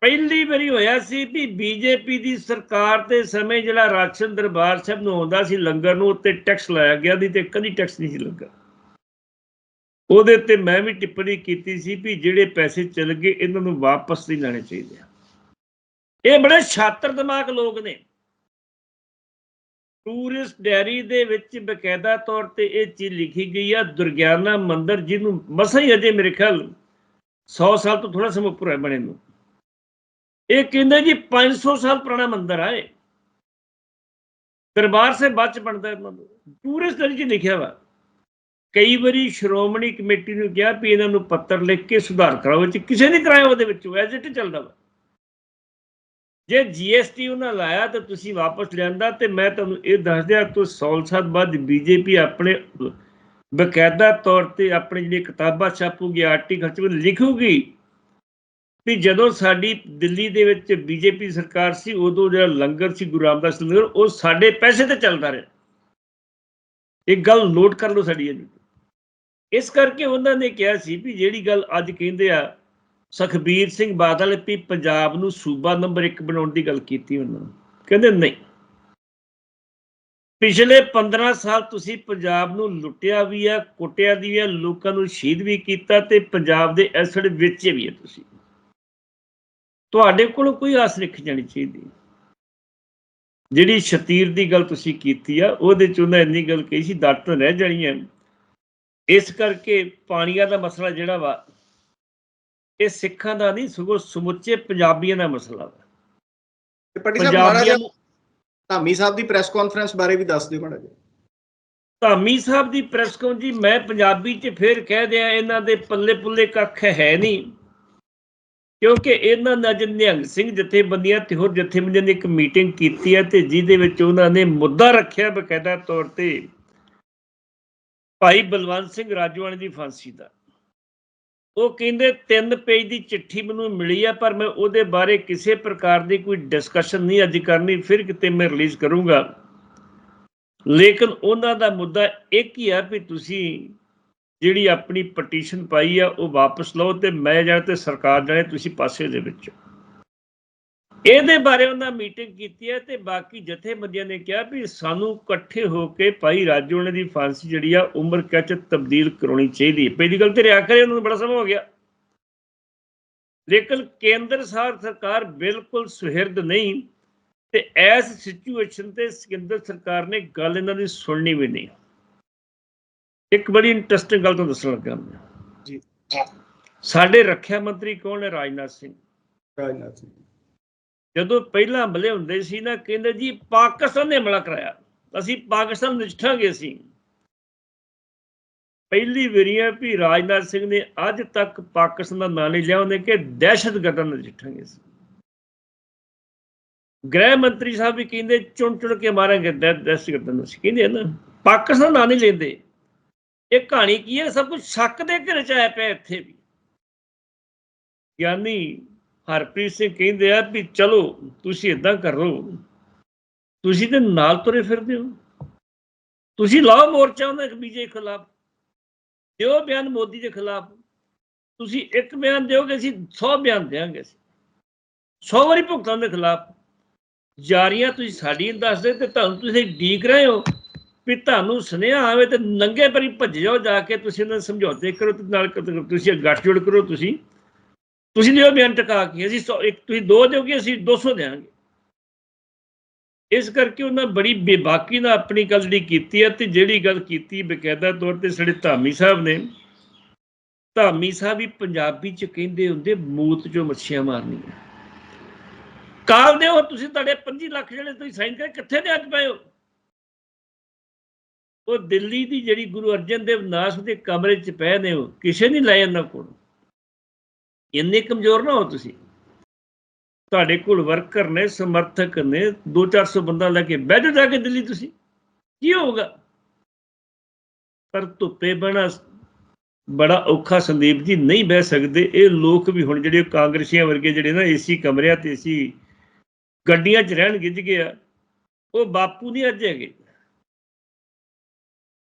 ਪਹਿਲੀ ਵਾਰੀ ਹੋਇਆ ਸੀ ਵੀ ਬੀਜੇਪੀ ਦੀ ਸਰਕਾਰ ਤੇ ਸਮੇਂ ਜਿਹੜਾ ਰਾਸ਼ਨ ਦਰਬਾਰ ਸਾਹਿਬ ਨੂੰ ਆਉਂਦਾ ਸੀ ਲੰਗਰ ਨੂੰ, ਉੱਤੇ ਟੈਕਸ ਲਾਇਆ ਗਿਆ ਨਹੀਂ ਤੇ ਕਦੀ ਟੈਕਸ ਨਹੀਂ ਸੀ ਲੱਗਾ ਉਹਦੇ ਉੱਤੇ ਮੈਂ ਵੀ ਟਿੱਪਣੀ ਕੀਤੀ ਸੀ ਵੀ ਜਿਹੜੇ ਪੈਸੇ ਚਲ ਗਏ, ਇਹਨਾਂ ਨੂੰ ਵਾਪਸ ਨਹੀਂ ਲੈਣੇ ਚਾਹੀਦੇ। ਇਹ ਬੜੇ ਛਾਤਰ ਦਿਮਾਗ ਲੋਕ ਨੇ। ਟੂਰਿਸਟ ਡੈਰੀ ਦੇ ਵਿੱਚ ਬਕਾਇਦਾ ਤੌਰ ਤੇ ਇਹ ਚੀਜ਼ ਲਿਖੀ ਗਈ ਆ, ਦੁਰਗਿਆਨਾ ਮੰਦਿਰ ਜਿਹਨੂੰ ਮਸਾਂ ਹੀ ਅਜੇ ਮੇਰੇ ਖਿਆਲ 100 ਸਾਲ ਤੋਂ ਥੋੜਾ ਸਮਾਂ ਉੱਪਰ ਹੈ ਬਣੇ ਨੂੰ। ਇਹ ਕਹਿੰਦੇ ਜੀ 500 ਸਾਲ ਪੁਰਾਣਾ ਮੰਦਿਰ ਆ ਇਹ। ਦਰਬਾਰ ਸੇ ਬਾਅਦ ਚ ਬਣਦਾ ਇਹਨਾਂ ਨੂੰ। ਟੂਰਿਸਟ ਡੈਰੀ 'ਚ ਲਿਖਿਆ ਵਾ। ਕਈ ਵਾਰੀ ਸ਼੍ਰੋਮਣੀ ਕਮੇਟੀ ਨੂੰ ਕਿਹਾ ਵੀ ਇਹਨਾਂ ਨੂੰ ਪੱਤਰ ਲਿਖ ਕੇ ਸੁਧਾਰ ਕਰਾਓ, ਇਹ ਕਿਸੇ ਨੇ ਕਰਾਇਆ ਉਹਦੇ ਵਿੱਚ ਐਜ਼ ਇਟ ਚੱਲਦਾ ਵਾ। ਜੇ ਜੀਐਸਟੀ ਉਹਨਾਂ ਲਾਇਆ ਤਾਂ ਤੁਸੀਂ ਵਾਪਸ ਲਿਆਂਦਾ ਤੇ ਮੈਂ ਤੁਹਾਨੂੰ ਇਹ ਦੱਸ ਦਿਆਂ ਤੋਂ 100 ਸਾਲ ਬਾਅਦ ਬੀਜੇਪੀ ਆਪਣੇ ਬਕਾਇਦਾ ਤੌਰ ਤੇ ਆਪਣੀ ਜਿਹੜੀ ਕਿਤਾਬਾਂ ਛਾਪੂਗੀ ਆਰਟੀਕਲ ਚ ਲਿਖੂਗੀ ਵੀ ਜਦੋਂ ਸਾਡੀ ਦਿੱਲੀ ਦੇ ਵਿੱਚ ਬੀਜੇਪੀ ਸਰਕਾਰ ਸੀ, ਉਦੋਂ ਜਿਹੜਾ ਲੰਗਰ ਸੀ ਗੁਰੂ ਰਾਮਦਾਸ ਲੰਗਰ, ਉਹ ਸਾਡੇ ਪੈਸੇ ਤੇ ਚੱਲਦਾ ਰਿਹਾ। ਇਹ ਗੱਲ ਨੋਟ ਕਰ ਲਓ ਸਾਡੀ ਇਹ। ਇਸ ਕਰਕੇ ਉਹਨਾਂ ਨੇ ਕਿਹਾ ਸੀ ਵੀ ਜਿਹੜੀ ਗੱਲ ਅੱਜ ਕਹਿੰਦੇ ਆ ਸੁਖਬੀਰ ਸਿੰਘ ਬਾਦਲ ਵੀ ਪੰਜਾਬ ਨੂੰ ਸੂਬਾ ਨੰਬਰ 1 ਬਣਾਉਣ ਦੀ ਗੱਲ ਕੀਤੀ ਉਹਨਾਂ ਨੇ ਕਹਿੰਦੇ ਨਹੀਂ। ਪਿਛਲੇ 15 ਸਾਲ ਤੁਸੀਂ ਪੰਜਾਬ ਨੂੰ ਲੁੱਟਿਆ ਵੀ ਆ, ਕੁੱਟਿਆ ਵੀ ਆ, ਲੋਕਾਂ ਨੂੰ ਸ਼ਹੀਦ ਵੀ ਕੀਤਾ ਤੇ ਪੰਜਾਬ ਦੇ ਐਸੜ ਵੇਚੇ ਵੀ ਆ ਤੁਸੀਂ। ਤੁਹਾਡੇ ਕੋਲ ਕੋਈ ਆਸ ਰੱਖੀ ਜਾਣੀ ਚਾਹੀਦੀ। ਜਿਹੜੀ ਸ਼ਤੀਰ ਦੀ ਗੱਲ ਤੁਸੀਂ ਕੀਤੀ ਆ, ਉਹਦੇ ਚ ਉਹਨਾਂ ਇੰਨੀ ਗੱਲ ਕਹੀ ਸੀ ਦੱਤ ਰਹਿ ਜਾਣੀ ਹੈ ਇਸ ਕਰਕੇ ਪਾਣੀਆਂ ਦਾ ਮਸਲਾ ਜਿਹੜਾ ਵਾ ਇਹ ਸਿੱਖਾਂ ਦਾ ਨਹੀਂ ਸਗੋਂ ਸਮੁੱਚੇ ਪੰਜਾਬੀਆਂ ਦਾ ਮਸਲਾ
ਤੇ ਪੱਟੀ ਸਾਹਿਬ ਧਾਮੀ ਦੀ ਪ੍ਰੈਸ ਕਾਨਫਰੰਸ ਬਾਰੇ ਵੀ ਦੱਸ ਦਿਓ ਮਾੜਾ ਜਿਹਾ।
ਧਾਮੀ ਸਾਹਿਬ ਦੀ ਪ੍ਰੈਸ ਕੌਨ ਜੀ ਮੈਂ ਪੰਜਾਬੀ 'ਚ ਫੇਰ ਕਹਿ ਦਿਆਂ ਇਹਨਾਂ ਦੇ ਪੱਲੇ ਪੁੱਲੇ ਕੱਖ ਹੈ ਨਹੀਂ। ਕਿਉਂਕਿ ਇਹਨਾਂ ਨੇ ਅੱਜ ਨਿਹੰਗ ਸਿੰਘ ਜਥੇਬੰਦੀਆਂ ਤੇ ਹੋਰ ਜਥੇਬੰਦੀਆਂ ਨੇ ਇੱਕ ਮੀਟਿੰਗ ਕੀਤੀ ਹੈ ਤੇ ਜਿਹਦੇ ਵਿੱਚ ਉਹਨਾਂ ਨੇ ਮੁੱਦਾ ਰੱਖਿਆ ਬਕਾਇਦਾ ਤੌਰ ਤੇ ਭਾਈ ਬਲਵੰਤ ਸਿੰਘ ਰਾਜਵਾਨੇ ਦੀ ਫਾਂਸੀ ਦਾ। ਉਹ ਕਹਿੰਦੇ ਤਿੰਨ ਪੇਜ ਦੀ ਚਿੱਠੀ ਮੈਨੂੰ ਮਿਲੀ ਆ, ਪਰ ਮੈਂ ਉਹਦੇ ਬਾਰੇ ਕਿਸੇ ਪ੍ਰਕਾਰ ਦੀ ਕੋਈ ਡਿਸਕਸ਼ਨ ਨਹੀਂ ਅੱਜ ਕਰਨੀ, ਫਿਰ ਕਿਤੇ ਮੈਂ ਰਿਲੀਜ਼ ਕਰੂੰਗਾ। ਲੇਕਿਨ ਉਹਨਾਂ ਦਾ ਮੁੱਦਾ ਇੱਕ ਹੀ ਆ ਵੀ ਤੁਸੀਂ ਜਿਹੜੀ ਆਪਣੀ ਪਟੀਸ਼ਨ ਪਾਈ ਆ, ਉਹ ਵਾਪਸ ਲਓ ਤੇ ਮੈਂ ਜਾਣੇ ਤੇ ਸਰਕਾਰ ਜਾਣੇ ਤੁਸੀਂ ਪਾਸੇ ਦੇ ਵਿੱਚ। ਇਹਦੇ ਬਾਰੇ ਉਹਨਾਂ ਮੀਟਿੰਗ ਕੀਤੀ ਹੈ ਤੇ ਬਾਕੀ ਜਥੇਬੰਦੀਆਂ ਨੇ ਕਿਹਾ ਵੀ ਸਾਨੂੰ ਇਕੱਠੇ ਹੋ ਕੇ ਭਾਈ ਰਾਜੋਣੇ ਦੀ ਫਾਂਸੀ ਜਿਹੜੀ ਆ ਉਮਰ ਕੈਦ ਚ ਤਬਦੀਲ ਕਰਾਉਣੀ ਚਾਹੀਦੀ ਹੈ। ਪਹਿਲੀ ਗੱਲ ਤੇ ਰਿਆ ਕਰੇ ਉਹਨਾਂ ਨੂੰ ਬੜਾ ਸਮਾਂ ਹੋ ਗਿਆ। ਲੇਕਿਨ ਕੇਂਦਰ ਸਾਰ ਸਰਕਾਰ ਬਿਲਕੁਲ ਸੁਹਿਰਦ ਨਹੀਂ ਤੇ ਐਸ ਸਿਚੁਏਸ਼ਨ ਤੇ ਕੇਂਦਰ ਸਰਕਾਰ ਨੇ ਗੱਲ ਇਹਨਾਂ ਦੀ ਸੁਣਨੀ ਵੀ ਨਹੀਂ। ਇੱਕ ਬੜੀ ਇੰਟਰਸਟਿੰਗ ਗੱਲ ਤੁਹਾਨੂੰ ਦੱਸਣ ਲੱਗਾ ਮੈਂ।
ਜੀ।
ਸਾਡੇ ਰੱਖਿਆ ਮੰਤਰੀ ਕੌਣ ਹੈ? ਰਾਜਨਾਥ ਸਿੰਘ।
ਰਾਜਨਾਥ ਸਿੰਘ।
ਜਦੋਂ ਪਹਿਲਾਂ ਹਮਲੇ ਹੁੰਦੇ ਸੀ ਨਾ, ਕਹਿੰਦੇ ਜੀ ਪਾਕਿਸਤਾਨ ਨੇ ਹਮਲਾ ਕਰਾਇਆ। ਅਸੀਂ ਪਾਕਿਸਤਾਨ ਨਜਿੱਠਾਂਗੇ ਸੀ ਪਹਿਲੀ ਵਾਰੀਆਂ ਵੀ ਰਾਜਨਾਥ ਸਿੰਘ ਨੇ ਅੱਜ ਤੱਕ ਪਾਕਿਸਤਾਨ ਦਾ ਨਾਂ ਨਹੀਂ ਲਿਆ, ਉਹਨੇ ਕਿ ਦਹਿਸ਼ਤਗਰਦਾਂ ਨਾਲ ਨਜਿੱਠਾਂਗੇ ਸੀ ਗ੍ਰਹਿ ਮੰਤਰੀ ਸਾਹਿਬ ਵੀ ਕਹਿੰਦੇ, ਚੁਣ ਚੁਣ ਕੇ ਮਾਰਾਂਗੇ ਦਹਿ- ਦਹਿਸ਼ਤਗਰਦਾਂ ਨੂੰ। ਅਸੀਂ ਕਹਿੰਦੇ ਨਾ, ਪਾਕਿਸਤਾਨ ਨਾਂ ਨਹੀਂ ਲੈਂਦੇ। ਇਹ ਕਹਾਣੀ ਕੀ ਹੈ ਸਭ ਕੁਝ ਸ਼ੱਕ ਦੇ ਘਰ ਚ ਆਇਆ ਪਿਆ ਇੱਥੇ ਵੀ। ਗਿਆਨੀ ਹਰਪ੍ਰੀਤ ਸਿੰਘ ਕਹਿੰਦੇ ਆ ਵੀ ਚਲੋ, ਤੁਸੀਂ ਇਦਾਂ ਕਰ। ਲਓ ਤੁਸੀਂ ਤੇ ਨਾਲ ਤੁਰੇ ਫਿਰਦੇ ਹੋ। ਤੁਸੀਂ ਲਾਓ ਮੋਰਚਾ ਉਹਨਾਂ ਬੀਜੇ ਖਿਲਾਫ। ਦਿਓ ਬਿਆਨ ਮੋਦੀ ਦੇ ਖਿਲਾਫ। ਤੁਸੀਂ ਇੱਕ ਬਿਆਨ ਦਿਓਗੇ, ਅਸੀਂ 100 ਬਿਆਨ ਦੇਵਾਂਗੇ ਅਸੀਂ। 100 ਵਾਰੀ ਭੁਗਤਾਨ ਦੇ ਖਿਲਾਫ। ਜਾਰੀਆਂ ਤੁਸੀਂ ਸਾਡੀ ਦੱਸਦੇ ਤੇ ਤੁਹਾਨੂੰ ਤੁਸੀਂ ਡੀਕ ਰਹੇ ਹੋ ਵੀ ਤੁਹਾਨੂੰ ਸੁਨੇਹਾ ਆਵੇ ਤੇ ਨੰਗੇ ਪਰੀ ਭੱਜ ਜਾਓ ਜਾ ਕੇ, ਤੁਸੀਂ ਉਹਨਾਂ ਨਾਲ ਸਮਝੌਤੇ ਕਰੋ ਤੇ ਨਾਲ ਕ- ਤੁਸੀਂ ਗੱਠਜੋੜ ਕਰੋ ਤੁਸੀਂ। ਤੁਸੀਂ ਦਿਓ ਬਿਆਨ ਟਕਾ ਕੇ, ਅਸੀਂ ਸੌ- ਇੱਕ ਤੁਸੀਂ ਦੋ ਦਿਓਗੇ, ਅਸੀਂ 200 ਦੇਵਾਂਗੇ ਇਸ ਕਰਕੇ ਉਹਨਾਂ ਬੜੀ ਬੇਬਾਕੀ ਨਾਲ ਆਪਣੀ ਗੱਲ ਜਿਹੜੀ ਕੀਤੀ ਹੈ ਤੇ ਜਿਹੜੀ ਗੱਲ ਕੀਤੀ ਬਕਾਇਦਾ ਤੌਰ ਤੇ ਸਾਡੇ ਧਾਮੀ ਸਾਹਿਬ ਨੇ, ਧਾਮੀ ਸਾਹਿਬ ਵੀ ਪੰਜਾਬੀ ਚ ਕਹਿੰਦੇ ਹੁੰਦੇ, ਮੂਤ ਚੋਂ ਮੱਛੀਆਂ ਮਾਰਨੀਆਂ। ਕਾਲ ਦੇ ਹੋ ਤੁਸੀਂ ਤੁਹਾਡੇ 25 ਲੱਖ ਜਿਹੜੇ ਤੁਸੀਂ ਸਾਈਨ ਕਰੇ, ਕਿੱਥੇ ਦੇ ਅੱਜ ਪਏ ਹੋ? ਉਹ ਦਿੱਲੀ ਦੀ ਜਿਹੜੀ ਗੁਰੂ ਅਰਜਨ ਦੇਵ ਨਾਸ ਦੇ ਕਮਰੇ ਚ ਪਏ ਨੇ ਉਹ, ਕਿਸੇ ਨਹੀਂ ਲੈ ਇਹਨਾਂ ਕੋਲ। ਇੰਨੇ ਕਮਜ਼ੋਰ ਨਾ ਹੋ ਤੁਸੀਂ। ਤੁਹਾਡੇ ਕੋਲ ਵਰਕਰ ਨੇ, ਸਮਰਥਕ ਨੇ 2-400 ਬੰਦਾ ਲੈ ਕੇ ਬਹਿ ਜਾ ਕੇ ਦਿੱਲੀ ਤੁਸੀਂ। ਕੀ ਹੋਊਗਾ? ਪਰ ਧੁੱਪੇ ਬਣਾ ਬੜਾ ਔਖਾ ਸੰਦੀਪ ਜੀ, ਨਹੀਂ ਬਹਿ ਸਕਦੇ। ਇਹ ਲੋਕ ਵੀ ਹੁਣ ਜਿਹੜੇ ਕਾਂਗਰਸੀਆਂ ਵਰਗੇ ਜਿਹੜੇ ਨਾ, ਏਸੀ ਕਮਰਿਆਂ ਤੇ ਏਸੀ ਗੱਡੀਆਂ 'ਚ ਰਹਿਣ ਗਿੱਜ ਗਏ ਆ, ਉਹ ਬਾਪੂ ਨਹੀਂ ਅੱਜ ਹੈਗੇ।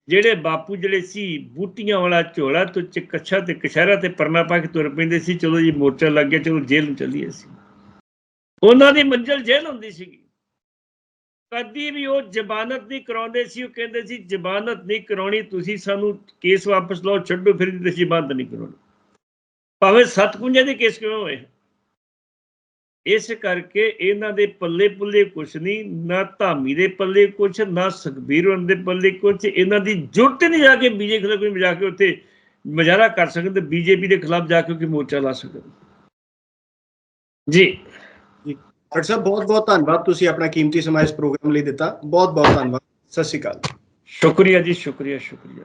ਜਿਹੜੇ ਬਾਪੂ ਜਿਹੜੇ ਸੀ, ਬੂਟੀਆਂ ਵਾਲਾ ਝੋਲਾ ਤੋਂ ਚ ਕੱਛਾ ਤੇ ਕਸ਼ਹਿਰਾ ਤੇ ਪਰਨਾ ਪਾ ਕੇ ਤੁਰ ਪੈਂਦੇ ਸੀ, ਚਲੋ ਜੀ ਮੋਰਚਾ ਲੱਗ ਗਿਆ, ਚਲੋ ਜੇਲ੍ਹ ਨੂੰ ਚੱਲੀਏ ਸੀ ਉਹਨਾਂ ਦੀ ਮੰਜ਼ਲ ਜੇਲ੍ਹ ਹੁੰਦੀ ਸੀਗੀ। ਕਦੀ ਵੀ ਉਹ ਜ਼ਮਾਨਤ ਨਹੀਂ ਕਰਾਉਂਦੇ ਸੀ, ਉਹ ਕਹਿੰਦੇ ਸੀ, ਜ਼ਮਾਨਤ ਨਹੀਂ ਕਰਾਉਣੀ, ਤੁਸੀਂ ਸਾਨੂੰ ਕੇਸ ਵਾਪਸ ਲਓ, ਛੱਡੋ, ਫਿਰ ਤੁਸੀਂ ਜ਼ਮਾਨਤ ਨਹੀਂ ਕਰਾਉਣੀ। ਭਾਵੇਂ ਸਤਕੁੰਜੇ ਦੇ ਕੇਸ ਕਿਉਂ ਹੋਏ? ਇਸ ਕਰਕੇ ਇਹਨਾਂ ਦੇ ਪੱਲੇ ਪੁੱਲੇ ਕੁਛ ਨਹੀਂ ਨਾ ਧਾਮੀ ਦੇ ਪੱਲੇ ਕੁਛ ਨਾ ਸੁਖਬੀਰ ਹੋਣ ਦੇ ਪੱਲੇ ਕੁਛ। ਇਹਨਾਂ ਦੀ ਜੁਰਤ ਨਹੀਂ ਜਾ ਕੇ ਬੀਜੇਪੀ ਖਿਲਾਫ ਕੋਈ ਜਾ ਕੇ ਉੱਥੇ ਮੁਜ਼ਾਹਰਾ ਕਰ ਸਕਣ ਤੇ ਬੀਜੇਪੀ ਦੇ ਖਿਲਾਫ ਜਾ ਕੇ ਕੋਈ ਮੋਰਚਾ ਲਾ ਸਕਣ। ਜੀ।
ਡਾਕਟਰ ਸਾਹਿਬ ਬਹੁਤ ਬਹੁਤ ਧੰਨਵਾਦ। ਤੁਸੀਂ ਆਪਣਾ ਕੀਮਤੀ ਸਮਾਂ ਇਸ ਪ੍ਰੋਗਰਾਮ ਲਈ ਦਿੱਤਾ। ਬਹੁਤ ਬਹੁਤ ਧੰਨਵਾਦ। ਸਤਿ ਸ਼੍ਰੀ ਅਕਾਲ।
ਸ਼ੁਕਰੀਆ ਜੀ ਸ਼ੁਕਰੀਆ ਸ਼ੁਕਰੀਆ।